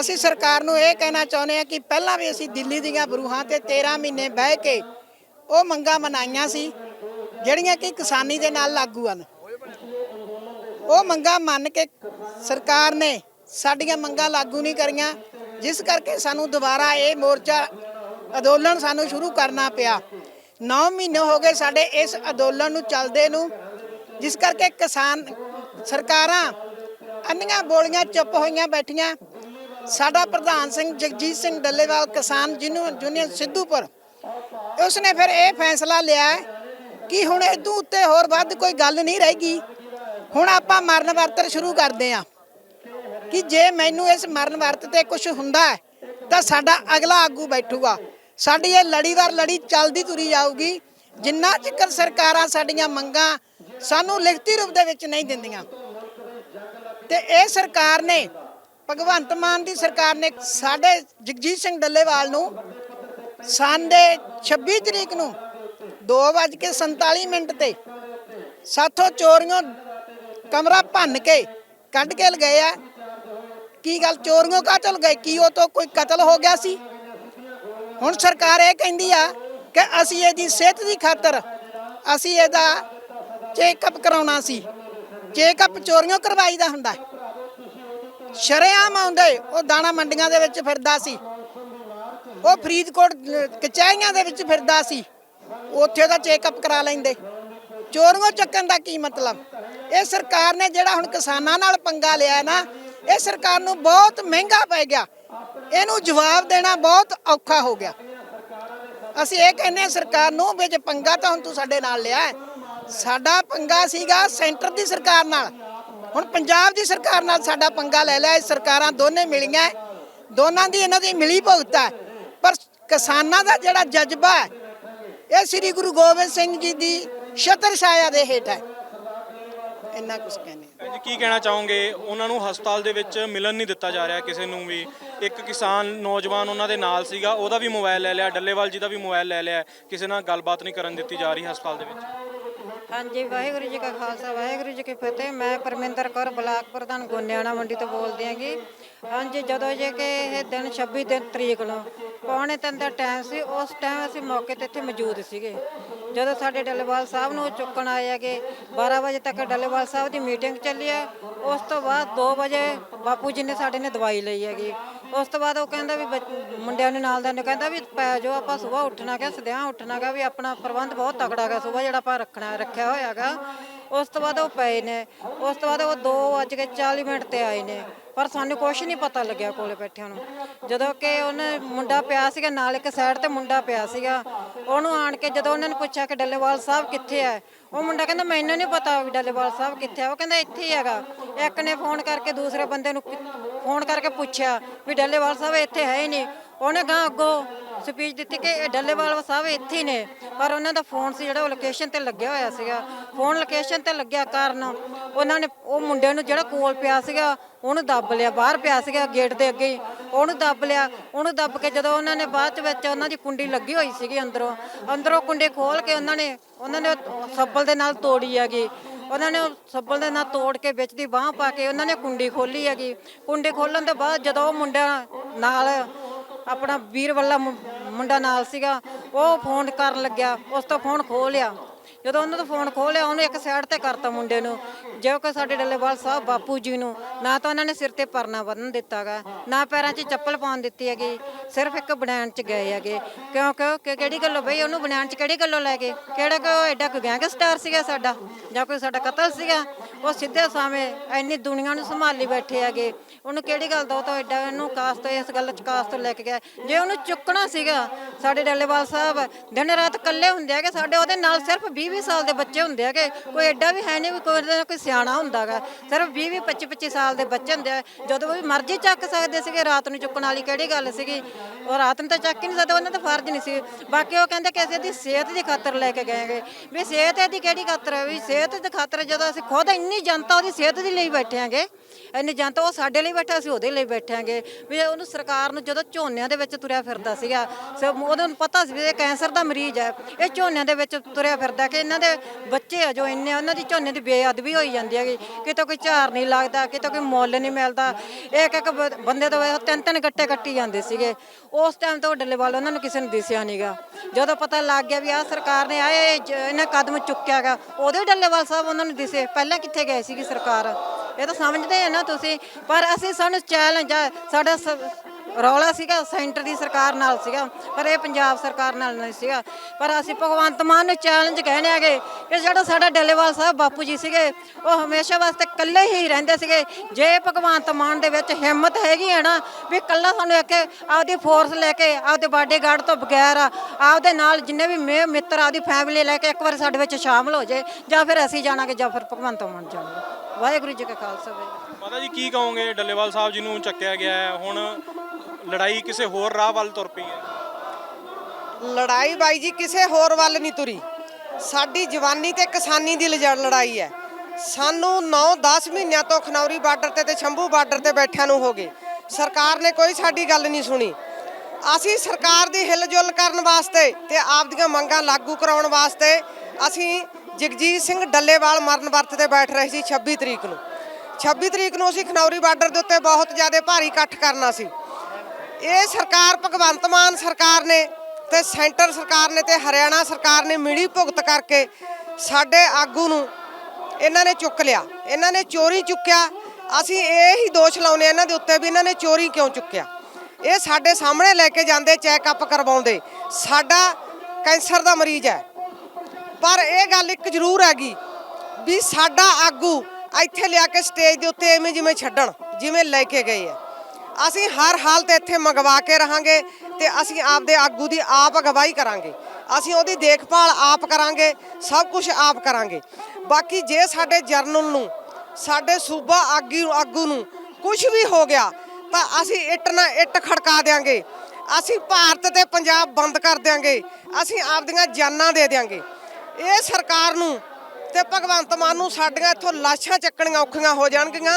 ਅਸੀਂ ਸਰਕਾਰ ਨੂੰ ਇਹ ਕਹਿਣਾ ਚਾਹੁੰਦੇ ਹਾਂ ਕਿ ਪਹਿਲਾਂ ਵੀ ਅਸੀਂ ਦਿੱਲੀ ਦੀਆਂ ਬਰੂਹਾਂ ਤੇ 13 ਮਹੀਨੇ ਬਹਿ ਕੇ ਉਹ ਮੰਗਾਂ ਮਨਾਈਆਂ ਸੀ ਜਿਹੜੀਆਂ ਕਿ ਕਿਸਾਨੀ ਦੇ ਨਾਲ ਲਾਗੂ ਹਨ। ਉਹ ਮੰਗਾਂ ਮੰਨ ਕੇ ਸਰਕਾਰ ਨੇ ਸਾਡੀਆਂ ਮੰਗਾਂ ਲਾਗੂ ਨਹੀਂ ਕਰੀਆਂ। ਜਿਸ ਕਰਕੇ ਸਾਨੂੰ ਦੁਬਾਰਾ ਇਹ ਮੋਰਚਾ ਅੰਦੋਲਨ ਸਾਨੂੰ ਸ਼ੁਰੂ ਕਰਨਾ ਪਿਆ। 9 ਮਹੀਨੇ ਹੋ ਗਏ ਸਾਡੇ ਇਸ ਅੰਦੋਲਨ ਨੂੰ ਚੱਲਦੇ ਨੂੰ, ਜਿਸ ਕਰਕੇ ਕਿਸਾਨ ਸਰਕਾਰਾਂ ਅੰਨੀਆਂ ਬੋਲੀਆਂ ਚੁੱਪ ਹੋਈਆਂ ਬੈਠੀਆਂ। ਸਾਡਾ ਪ੍ਰਧਾਨ ਸਿੰਘ ਜਗਜੀਤ ਸਿੰਘ ਡੱਲੇਵਾਲ ਕਿਸਾਨ ਜਿਹਨੂੰ ਯੂਨੀਅਨ ਸਿੱਧੂਪੁਰ, ਉਸਨੇ ਫਿਰ ਇਹ ਫੈਸਲਾ ਲਿਆ ਕਿ ਹੁਣ ਇਦੋਂ ਉੱਤੇ ਹੋਰ ਵੱਧ ਕੋਈ ਗੱਲ ਨਹੀਂ ਰਹੇਗੀ। ਹੁਣ ਆਪਾਂ ਮਰਨ ਵਰਤਰ ਸ਼ੁਰੂ ਕਰਦੇ ਹਾਂ। ਕਿ ਜੇ ਮੈਨੂੰ ਇਸ ਮਰਨ ਵਰਤ ਤੇ ਕੁਝ ਹੁੰਦਾ ਤਾਂ ਸਾਡਾ ਅਗਲਾ ਆਗੂ ਬੈਠੂਗਾ। ਸਾਡੀ ਇਹ ਲੜੀਵਾਰ ਲੜੀ ਚੱਲਦੀ ਤੁਰੀ ਜਾਊਗੀ। ਜਿੰਨਾ ਚਿਰ ਸਰਕਾਰਾਂ ਸਾਡੀਆਂ ਮੰਗਾਂ ਸਾਨੂੰ ਲਿਖਤੀ ਰੂਪ ਦੇ ਵਿੱਚ ਨਹੀਂ ਦਿੰਦੀਆਂ। ਤੇ ਇਹ ਸਰਕਾਰ ਨੇ, ਭਗਵੰਤ ਮਾਨ ਦੀ ਸਰਕਾਰ ਨੇ ਸਾਡੇ ਜਗਜੀਤ ਸਿੰਘ ਡੱਲੇਵਾਲ ਨੂੰ ਸੰਦੇ 26 ਤਰੀਕ ਨੂੰ 2:47 ਮਿੰਟ ਤੇ ਸਾਥੋਂ ਚੋਰੀਆਂ ਕਮਰਾ ਭੰਨ ਕੇ ਕੱਢ ਕੇ ਲਗਾਏ ਆ ਕੀ ਗੱਲ ਚੋਰੀਆਂ ਕਾ ਚਲ ਗਏ? ਕੀ ਉਹ ਤੋਂ ਕੋਈ ਕਤਲ ਹੋ ਗਿਆ ਸੀ? ਹੁਣ ਸਰਕਾਰ ਇਹ ਕਹਿੰਦੀ ਆ ਕਿ ਅਸੀਂ ਇਹਦੀ ਸਿਹਤ ਦੀ ਖਾਤਰ ਅਸੀਂ ਇਹਦਾ ਚੈੱਕਅਪ ਕਰਾਉਣਾ ਸੀ। ਚੈੱਕਅਪ ਚੋਰੀਆਂ ਕਰਵਾਈਦਾ ਹੁੰਦਾ ਹੈ। ਸ਼ਰੇਆਮ ਆਉਂਦੇ, ਉਹ ਦਾਣਾ ਮੰਡੀਆਂ ਦੇ ਵਿੱਚ ਫਿਰਦਾ ਸੀ। ਉਹ ਫਰੀਦਕੋਟ, ਕਚਹਿਰੀਆਂ ਦੇ ਵਿੱਚ ਫਿਰਦਾ ਸੀ। ਉੱਥੇ ਦਾ ਚੈੱਕਅਪ ਕਰਾ ਲੈਂਦੇ। ਚੋਰੀਆਂ ਚੱਕਣ ਦਾ ਕੀ ਮਤਲਬ? ਇਹ ਸਰਕਾਰ ਨੇ ਜਿਹੜਾ ਹੁਣ ਕਿਸਾਨਾਂ ਨਾਲ ਪੰਗਾ ਲਿਆ ਨਾ ਇਹ ਸਰਕਾਰ ਨੂੰ ਬਹੁਤ ਮਹਿੰਗਾ ਪੈ ਗਿਆ। ਇਹਨੂੰ ਜਵਾਬ ਦੇਣਾ ਬਹੁਤ ਔਖਾ ਹੋ ਗਿਆ। ਅਸੀਂ ਇਹ ਕਹਿੰਦੇ ਹਾਂ, ਸਰਕਾਰ ਨੂੰ ਵੀ ਜੇ ਪੰਗਾ ਤਾਂ ਹੁਣ ਤੂੰ ਸਾਡੇ ਨਾਲ ਲਿਆ ਸਾਡਾ ਪੰਗਾ ਸੀਗਾ ਸੈਂਟਰ ਦੀ ਸਰਕਾਰ ਨਾਲ। ਹੁਣ ਪੰਜਾਬ ਦੀ ਸਰਕਾਰ ਨਾਲ ਸਾਡਾ ਪੰਗਾ ਲੈ ਲਿਆ। ਇਹ ਸਰਕਾਰਾਂ ਦੋਨੇ ਮਿਲੀਆਂ ਦੋਨਾਂ ਦੀ ਇਹਨਾਂ ਦੀ ਮਿਲੀ ਭੁਗਤ ਹੈ। ਪਰ ਕਿਸਾਨਾਂ ਦਾ ਜਿਹੜਾ ਜਜ਼ਬਾ ਹੈ, ਇਹ ਸ੍ਰੀ ਗੁਰੂ ਗੋਬਿੰਦ ਸਿੰਘ ਜੀ ਦੀ ਛਤਰ ਛਾਇਆ ਦੇ ਹੇਠ ਹੈ। ਇੰਨਾ ਕੁਝ ਕਹਿੰਦੇ ਹਾਂ।
ਭੈਣ ਜੀ ਕੀ ਕਹਿਣਾ ਚਾਹੋਗੇ? ਉਹਨਾਂ ਨੂੰ ਹਸਪਤਾਲ ਦੇ ਵਿੱਚ ਮਿਲਣ ਨਹੀਂ ਦਿੱਤਾ ਜਾ ਰਿਹਾ ਕਿਸੇ ਨੂੰ ਵੀ। ਇੱਕ ਕਿਸਾਨ ਨੌਜਵਾਨ ਉਹਨਾਂ ਦੇ ਨਾਲ ਸੀਗਾ ਉਹਦਾ ਵੀ ਮੋਬਾਈਲ ਲੈ ਲਿਆ ਡੱਲੇਵਾਲ ਜੀ ਦਾ ਵੀ ਮੋਬਾਈਲ ਲੈ ਲਿਆ। ਕਿਸੇ ਨਾਲ ਗੱਲਬਾਤ ਨਹੀਂ ਕਰਨ ਦਿੱਤੀ ਜਾ ਰਹੀ ਹਸਪਤਾਲ ਦੇ ਵਿੱਚ।
ਹਾਂਜੀ ਵਾਹਿਗੁਰੂ ਜੀ ਕਾ ਖਾਲਸਾ ਵਾਹਿਗੁਰੂ ਜੀ ਕੀ ਫਤਿਹ। ਮੈਂ ਪਰਮਿੰਦਰ ਕੌਰ ਬਲਾਕ ਪ੍ਰਧਾਨ ਗੋਨਿਆਣਾ ਮੰਡੀ ਤੋਂ ਬੋਲਦੀ ਹਾਂਗੀ ਹਾਂਜੀ ਜਦੋਂ ਜੇ ਕਿ ਇਹ ਦਿਨ 26 ਦਿਨ ਤਰੀਕ ਨੂੰ ਪੌਣੇ ਤਿੰਨ ਦਾ ਟਾਈਮ ਸੀ ਉਸ ਟਾਈਮ ਅਸੀਂ ਮੌਕੇ ਤੇ ਇੱਥੇ ਮੌਜੂਦ ਸੀਗੇ। ਜਦੋਂ ਸਾਡੇ ਡੱਲੇਵਾਲ ਸਾਹਿਬ ਨੂੰ ਚੁੱਕਣ ਆਏ ਹੈਗੇ 12 ਵਜੇ ਤੱਕ ਡੱਲੇਵਾਲ ਸਾਹਿਬ ਦੀ ਮੀਟਿੰਗ ਚੱਲੀ ਹੈ। ਉਸ ਤੋਂ ਬਾਅਦ 2 ਵਜੇ ਬਾਪੂ ਜੀ ਨੇ ਸਾਡੇ ਨੇ ਦਵਾਈ ਲਈ ਹੈਗੀ। ਉਸ ਤੋਂ ਬਾਅਦ ਉਹ ਕਹਿੰਦਾ ਵੀ ਬੱਚ- ਮੁੰਡਿਆਂ ਨੂੰ ਨਾਲ ਦਾ ਨੇ ਕਹਿੰਦਾ ਵੀ ਪੈ ਜਾਓ, ਆਪਾਂ ਸਵੇਰ ਉੱਠਣਾ ਗਾ ਸਦਿਆਂ ਉੱਠਣਾ ਗਾ ਵੀ ਆਪਣਾ ਪ੍ਰਬੰਧ ਬਹੁਤ ਤਕੜਾ ਗਾ ਸਵੇਰ ਜਿਹੜਾ ਆਪਾਂ ਰੱਖਣਾ, ਰੱਖਿਆ ਹੋਇਆਗਾ ਉਸ ਤੋਂ ਬਾਅਦ ਉਹ ਪਏ ਨੇ। ਉਸ ਤੋਂ ਬਾਅਦ ਉਹ 2:40 ਮਿੰਟ ਤੇ ਆਏ ਨੇ। ਪਰ ਸਾਨੂੰ ਕੁਝ ਨਹੀਂ ਪਤਾ ਲੱਗਿਆ ਕੋਲੇ ਬੈਠਿਆਂ ਨੂੰ। ਜਦੋਂ ਕਿ ਉਹਨੇ ਮੁੰਡਾ ਪਿਆ ਸੀਗਾ, ਨਾਲ ਇੱਕ ਸਾਈਡ ਤੇ ਮੁੰਡਾ ਪਿਆ ਸੀਗਾ। ਉਹਨੂੰ ਆਣ ਕੇ ਜਦੋਂ ਉਹਨਾਂ ਨੇ ਪੁੱਛਿਆ ਕਿ ਡੱਲੇਵਾਲ ਸਾਹਿਬ ਕਿੱਥੇ ਹੈ ਉਹ ਮੁੰਡਾ ਕਹਿੰਦਾ, ਮੈਨੂੰ ਨਹੀਂ ਪਤਾ ਵੀ ਡੱਲੇਵਾਲ ਸਾਹਿਬ ਕਿੱਥੇ ਹੈ ਉਹ ਕਹਿੰਦਾ, ਇੱਥੇ ਹੀ ਹੈਗਾ। ਇੱਕ ਨੇ ਫੋਨ ਕਰਕੇ ਦੂਸਰੇ ਬੰਦੇ ਨੂੰ ਫੋਨ ਕਰਕੇ ਪੁੱਛਿਆ ਵੀ ਡੱਲੇਵਾਲ ਸਾਹਿਬ ਇੱਥੇ ਹੈ ਹੀ ਨਹੀਂ। ਉਹਨੇ ਗਾਂ ਅੱਗੋਂ ਸਪੀਚ ਦਿੱਤੀ ਕਿ ਇਹ ਡੱਲੇਵਾਲ ਸਾਹਿਬ ਇੱਥੇ ਹੀ ਨੇ। ਪਰ ਉਹਨਾਂ ਦਾ ਫੋਨ ਸੀ ਜਿਹੜਾ, ਉਹ ਲੋਕੇਸ਼ਨ ਤੇ ਲੱਗਿਆ ਹੋਇਆ ਸੀਗਾ। ਫੋਨ ਲੋਕੇਸ਼ਨ ਤੇ ਲੱਗਿਆ ਕਾਰਨ ਉਹਨਾਂ ਨੇ, ਉਹ ਮੁੰਡੇ ਨੂੰ ਜਿਹੜਾ ਕੋਲ ਪਿਆ ਸੀਗਾ, ਉਹਨੂੰ ਦੱਬ ਲਿਆ। ਬਾਹਰ ਪਿਆ ਸੀਗਾ ਗੇਟ ਦੇ ਅੱਗੇ ਹੀ। ਉਹਨੂੰ ਦੱਬ ਲਿਆ। ਉਹਨੂੰ ਦੱਬ ਕੇ ਜਦੋਂ ਉਹਨਾਂ ਨੇ ਬਾਅਦ ਚ ਵਿੱਚ ਉਹਨਾਂ ਦੀ ਕੁੰਡੀ ਲੱਗੀ ਹੋਈ ਸੀਗੀ ਅੰਦਰੋਂ। ਅੰਦਰੋਂ ਕੁੰਡੀ ਖੋਲ ਕੇ ਉਹਨਾਂ ਨੇ ਉਹਨਾਂ ਨੇ ਉਹ ਸੱਬਲ ਦੇ ਨਾਲ ਤੋੜੀ ਹੈਗੀ। ਉਹਨਾਂ ਨੇ ਉਹ ਸੱਬਲ ਦੇ ਨਾਲ ਤੋੜ ਕੇ ਵਿੱਚ ਦੀ ਬਾਹ ਪਾ ਕੇ ਉਹਨਾਂ ਨੇ ਕੁੰਡੀ ਖੋਲੀ ਹੈਗੀ। ਕੁੰਡੀ ਖੋਲਣ ਤੋਂ ਬਾਅਦ ਜਦੋਂ ਉਹ ਮੁੰਡਾ ਨਾਲ ਆਪਣਾ ਵੀਰ ਵੱਲਾ ਮੁੰਡਾ ਨਾਲ ਸੀਗਾ, ਉਹ ਫੋਨ ਕਰਨ ਲੱਗਿਆ, ਉਸ ਤੋਂ ਫੋਨ ਖੋਹ ਲਿਆ। ਜਦੋਂ ਉਹਨਾਂ ਤੋਂ ਫੋਨ ਖੋਹ ਲਿਆ, ਉਹਨੂੰ ਇੱਕ ਸਾਈਡ ਤੇ ਕਰਤਾ ਮੁੰਡੇ ਨੂੰ। ਜੋ ਕਿ ਸਾਡੇ ਡੱਲੇਵਾਲ ਸਾਹਿਬ ਬਾਪੂ ਜੀ ਨੂੰ, ਨਾ ਤਾਂ ਉਹਨਾਂ ਨੇ ਸਿਰ ਤੇ ਪਰਨਾ ਬੰਨ੍ਹ ਦਿੱਤਾਗਾ, ਨਾ ਪੈਰਾਂ 'ਚ ਚੱਪਲ ਪਾਉਣ ਦਿੱਤੀ ਹੈਗੀ, ਸਿਰਫ ਇੱਕ ਬਨੈਣ 'ਚ ਗਏ ਹੈਗੇ। ਕਿਉਂਕਿ ਉਹ ਕਿ- ਕਿਹੜੀ ਗੱਲੋਂ ਬਈ ਉਹਨੂੰ ਬਨੈਣ 'ਚ ਕਿਹੜੀ ਗੱਲੋਂ ਲੈ ਗਏ? ਕਿਹੜਾ ਕੋਈ ਐਡਾ ਕੋਈ ਗੈਂਗਸਟਰ ਸੀਗਾ ਸਾਡਾ, ਜਾਂ ਕੋਈ ਸਾਡਾ ਕਤਲ ਸੀਗਾ? ਉਹ ਸਿੱਧੇ ਸਾਵੇਂ ਇੰਨੀ ਦੁਨੀਆ ਨੂੰ ਸੰਭਾਲੀ ਬੈਠੇ ਹੈਗੇ। ਉਹਨੂੰ ਕਿਹੜੀ ਗੱਲ ਦਾ ਉਹ ਤਾਂ ਐਡਾ ਇਹਨੂੰ ਕਾਸ ਤੋਂ ਇਸ ਗੱਲ 'ਚ ਕਾਸ ਤੋਂ ਲੈ ਕੇ ਗਿਆ। ਜੇ ਉਹਨੂੰ ਚੁੱਕਣਾ ਸੀਗਾ, ਸਾਡੇ ਡੱਲੇਵਾਲ ਸਾਹਿਬ, ਦਿਨ ਰਾਤ ਇਕੱਲੇ ਹੁੰਦੇ ਹੈਗੇ, ਸਾਡੇ ਉਹਦੇ ਨਾਲ ਸਿਰਫ 20 20 ਸਾਲ ਦੇ ਬੱਚੇ ਹੁੰਦੇ ਹੈਗੇ। ਕੋਈ ਐਡਾ ਵੀ ਹੈ ਨਹੀਂ ਵੀ ਕੋਈ ਉਹਦੇ ਨਾਲ ਕੋਈ ਸਿਆਣਾ ਹੁੰਦਾਗਾ ਸਿਰਫ 20 20 25 25 ਸਾਲ ਦੇ ਬੱਚੇ ਹੁੰਦੇ ਆ। ਜਦੋਂ ਵੀ ਮਰਜ਼ੀ ਚੱਕ ਸਕਦੇ ਸੀਗੇ, ਰਾਤ ਨੂੰ ਚੁੱਕਣ ਵਾਲੀ ਕਿਹੜੀ ਗੱਲ ਸੀਗੀ? ਉਹ ਰਾਤ ਨੂੰ ਤਾਂ ਚੱਕ ਹੀ ਨਹੀਂ ਸਕਦੇ, ਉਹਨਾਂ ਦਾ ਫਰਜ਼ ਨਹੀਂ ਸੀ। ਬਾਕੀ ਉਹ ਕਹਿੰਦੇ ਕਿ ਅਸੀਂ ਦੀ ਸਿਹਤ ਦੀ ਖਾਤਰ ਲੈ ਕੇ ਗਏਗੇ ਵੀ ਸਿਹਤ ਇਹਦੀ ਕਿਹੜੀ ਖਾਤਰ ਹੈ? ਵੀ ਸਿਹਤ ਦੀ ਖਾਤਰ ਜਦੋਂ ਅਸੀਂ ਖੁਦ ਇੰਨੀ ਜਨਤਾ ਉਹਦੀ ਸਿਹਤ ਦੀ ਲਈ ਬੈਠੇ ਆਂਗੇ ਇੰਨੀ ਜਨਤਾ ਉਹ ਸਾਡੇ ਲਈ ਬੈਠਾ ਅਸੀਂ ਉਹਦੇ ਲਈ ਬੈਠੇ ਵੀ ਉਹਨੂੰ ਸਰਕਾਰ ਨੂੰ ਜਦੋਂ ਝੋਨਿਆਂ ਦੇ ਵਿੱਚ ਤੁਰਿਆ ਫਿਰਦਾ ਸੀਗਾ, ਸਭ ਉਹਨੂੰ ਪਤਾ ਸੀ ਵੀ ਇਹ ਕੈਂਸਰ ਦਾ ਮਰੀਜ਼ ਹੈ। ਇਹ ਝੋਨਿਆਂ ਦੇ ਵਿੱਚ ਤੁਰਿਆ ਫਿਰਦਾ ਕਿ ਇਹਨਾਂ ਦੇ ਬੱਚੇ ਆ ਜੋ ਇੰਨੇ, ਉਹਨਾਂ ਦੀ ਝੋਨੇ ਦੀ ਬੇਅਦਬੀ ਹੋਈ ਜਾਂਦੀ ਹੈਗੀ। ਕਿਤੇ ਕੋਈ ਝਾਰ ਨਹੀਂ ਲੱਗਦਾ, ਕਿਤੇ ਕੋਈ ਮੁੱਲ ਨਹੀਂ ਮਿਲਦਾ। ਇੱਕ ਇੱਕ ਬੰਦੇ ਤੋਂ ਤਿੰਨ ਤਿੰਨ ਗੱਟੇ ਕੱਟੀ ਜਾਂਦੇ ਸੀਗੇ। ਉਸ ਟਾਈਮ ਤੋਂ ਡੱਲੇਵਾਲ ਉਹਨਾਂ ਨੂੰ ਕਿਸੇ ਨੂੰ ਦਿਸਿਆ ਨਹੀਂਗਾ ਜਦੋਂ ਪਤਾ ਲੱਗ ਗਿਆ ਵੀ ਆਹ ਸਰਕਾਰ ਨੇ ਆਏ ਜ- ਇਹਨੇ ਕਦਮ ਚੁੱਕਿਆਗਾ ਉਹਦੇ ਡੱਲੇਵਾਲ ਸਾਹਿਬ ਉਹਨਾਂ ਨੂੰ ਦਿਸੇ। ਪਹਿਲਾਂ ਕਿੱਥੇ ਗਏ ਸੀਗੀ ਸਰਕਾਰ? ਇਹ ਤਾਂ ਸਮਝਦੇ ਆ ਨਾ ਤੁਸੀਂ, ਪਰ ਅਸੀਂ ਸਾਨੂੰ ਚੈਲੰਜ ਆ, ਸਾਡਾ ਸ- ਰੌਲਾ ਸੀਗਾ, ਸੈਂਟਰ ਦੀ ਸਰਕਾਰ ਨਾਲ ਸੀਗਾ, ਪਰ ਇਹ ਪੰਜਾਬ ਸਰਕਾਰ ਨਾਲ ਨਹੀਂ ਸੀਗਾ। ਪਰ ਅਸੀਂ ਭਗਵੰਤ ਮਾਨ ਨੂੰ ਚੈਲੰਜ ਕਹਿੰਦੇ ਆਗੇ ਕਿ ਜਿਹੜਾ ਸਾਡਾ ਡੱਲੇਵਾਲ ਸਾਹਿਬ ਬਾਪੂ ਜੀ ਸੀਗੇ, ਉਹ ਹਮੇਸ਼ਾ ਵਾਸਤੇ ਇਕੱਲੇ ਹੀ ਰਹਿੰਦੇ ਸੀਗੇ। ਜੇ ਭਗਵੰਤ ਮਾਨ ਦੇ ਵਿੱਚ ਹਿੰਮਤ ਹੈਗੀ ਹੈ ਨਾ, ਵੀ ਇਕੱਲਾ ਸਾਨੂੰ ਇੱਕ ਆਪਦੀ ਫੋਰਸ ਲੈ ਕੇ, ਆਪਦੇ ਬਾਡੀਗਾਰਡ ਤੋਂ ਬਗੈਰ ਆਪਦੇ ਨਾਲ ਜਿੰਨੇ ਵੀ ਮੇ, ਮਿੱਤਰ, ਆਪਦੀ ਫੈਮਿਲੀ ਲੈ ਕੇ ਇੱਕ ਵਾਰ ਸਾਡੇ ਵਿੱਚ ਸ਼ਾਮਲ ਹੋ ਜਾਏ ਜਾਂ ਫਿਰ ਅਸੀਂ ਜਾਣਾਂਗੇ ਜਾਂ ਫਿਰ ਭਗਵੰਤ ਮਾਨ ਜਾਣਗੇ ਵਾਹਿਗੁਰੂ ਜੀ ਕਾ ਖਾਲਸਾ, ਵਾਹਿਗੁਰੂ
ਮਾਤਾ ਜੀ, ਕੀ ਕਹੋਗੇ? ਡੱਲੇਵਾਲ ਸਾਹਿਬ ਜੀ ਨੂੰ ਚੱਕਿਆ ਗਿਆ ਹੈ। ਹੁਣ ਲੜਾਈ ਕਿਸੇ ਹੋਰ ਰਾਹ ਵੱਲ ਤੁਰ ਪਈ ਹੈ।
ਲੜਾਈ ਬਾਈ ਜੀ, ਕਿਸੇ ਹੋਰ ਵੱਲ ਨਹੀਂ ਤੁਰੀ। ਸਾਡੀ ਜਵਾਨੀ ਤੇ ਕਿਸਾਨੀ ਦੀ ਲੜਾਈ ਹੈ। ਸਾਨੂੰ 9-10 ਮਹੀਨਿਆਂ ਤੋਂ ਖਨੌਰੀ ਬਾਰਡਰ ਤੇ ਤੇ ਸ਼ੰਭੂ ਬਾਰਡਰ ਤੇ ਬੈਠਿਆਂ ਨੂੰ ਹੋ ਗਏ। ਸਰਕਾਰ ਨੇ ਕੋਈ ਸਾਡੀ ਗੱਲ ਨਹੀਂ ਸੁਣੀ। ਅਸੀਂ ਸਰਕਾਰ ਦੀ ਹਿਲਜੁਲ ਕਰਨ ਵਾਸਤੇ ਤੇ ਆਪਦੀਆਂ ਮੰਗਾਂ ਲਾਗੂ ਕਰਾਉਣ ਵਾਸਤੇ ਅਸੀਂ ਜਗਜੀਤ ਸਿੰਘ ਡੱਲੇਵਾਲ ਮਰਨ ਵਰਤ ਤੇ ਬੈਠ ਰਹੇ ਸੀ 26 ਤਰੀਕ ਨੂੰ। 26 ਤਰੀਕ ਨੂੰ ਅਸੀਂ ਖਨੌਰੀ ਬਾਰਡਰ ਦੇ ਉੱਤੇ ਬਹੁਤ ਜ਼ਿਆਦਾ ਭਾਰੀ ਇਕੱਠ ਕਰਨਾ ਸੀ। ਇਹ ਸਰਕਾਰ ਭਗਵੰਤ ਮਾਨ ਸਰਕਾਰ ਨੇ ਤੇ ਸੈਂਟਰ ਸਰਕਾਰ ਨੇ ਤੇ ਹਰਿਆਣਾ ਸਰਕਾਰ ਨੇ ਮਿਲੀ ਭੁਗਤ ਕਰਕੇ ਸਾਡੇ ਆਗੂ ਨੂੰ ਇਹਨਾਂ ਨੇ ਚੁੱਕ ਲਿਆ। ਇਹਨਾਂ ਨੇ ਚੋਰੀ ਚੁੱਕਿਆ। ਅਸੀਂ ਇਹ ਹੀ ਦੋਸ਼ ਲਾਉਨੇ ਇਹਨਾਂ ਦੇ ਉੱਤੇ ਵੀ ਇਹਨਾਂ ਨੇ ਚੋਰੀ ਕਿਉਂ ਚੁੱਕਿਆ। ਇਹ ਸਾਡੇ ਸਾਹਮਣੇ ਲੈ ਕੇ ਜਾਂਦੇ ਚੈੱਕਅਪ ਕਰਵਾਉਂਦੇ। ਸਾਡਾ ਕੈਂਸਰ ਦਾ ਮਰੀਜ਼ ਹੈ। ਪਰ ਇਹ ਗੱਲ ਇੱਕ ਜ਼ਰੂਰ ਹੈਗੀ ਵੀ ਸਾਡਾ ਆਗੂ ਇੱਥੇ ਲਿਆ ਕੇ ਸਟੇਜ ਦੇ ਉੱਤੇ ਐਵੇਂ ਜਿਵੇਂ ਛੱਡਣ, ਜਿਵੇਂ ਲੈ ਕੇ ਗਏ ਆ। ਅਸੀਂ ਹਰ ਹਾਲਤ ਇੱਥੇ ਮੰਗਵਾ ਕੇ ਰਹਾਂਗੇ ਤੇ ਅਸੀਂ ਆਪਦੇ ਆਗੂ ਦੀ ਆਪ ਅਗਵਾਈ ਕਰਾਂਗੇ। ਅਸੀਂ ਉਹਦੀ ਦੇਖਭਾਲ ਆਪ ਕਰਾਂਗੇ, ਸਭ ਕੁਝ ਆਪ ਕਰਾਂਗੇ। ਬਾਕੀ ਜੇ ਸਾਡੇ ਜਰਨਲ ਨੂੰ, ਸਾਡੇ ਸੂਬਾ ਆਗੂ ਆਗੂ ਨੂੰ ਕੁਝ ਵੀ ਹੋ ਗਿਆ, ਤਾਂ ਅਸੀਂ ਇੱਟ ਨਾ ਇੱਟ ਖੜਕਾ ਦੇਾਂਗੇ ਅਸੀਂ ਭਾਰਤ ਤੇ ਪੰਜਾਬ ਬੰਦ ਕਰ ਦਿਆਂਗੇ। ਅਸੀਂ ਆਪਦੀਆਂ ਜਾਨਾਂ ਦੇ ਦਿਆਂਗੇ। ਇਹ ਸਰਕਾਰ ਨੂੰ ਤੇ ਭਗਵੰਤ ਮਾਨ ਨੂੰ ਸਾਡੀਆਂ ਇੱਥੋਂ ਲਾਸ਼ਾਂ ਚੱਕਣੀਆਂ ਔਖੀਆਂ ਹੋ ਜਾਣਗੀਆਂ,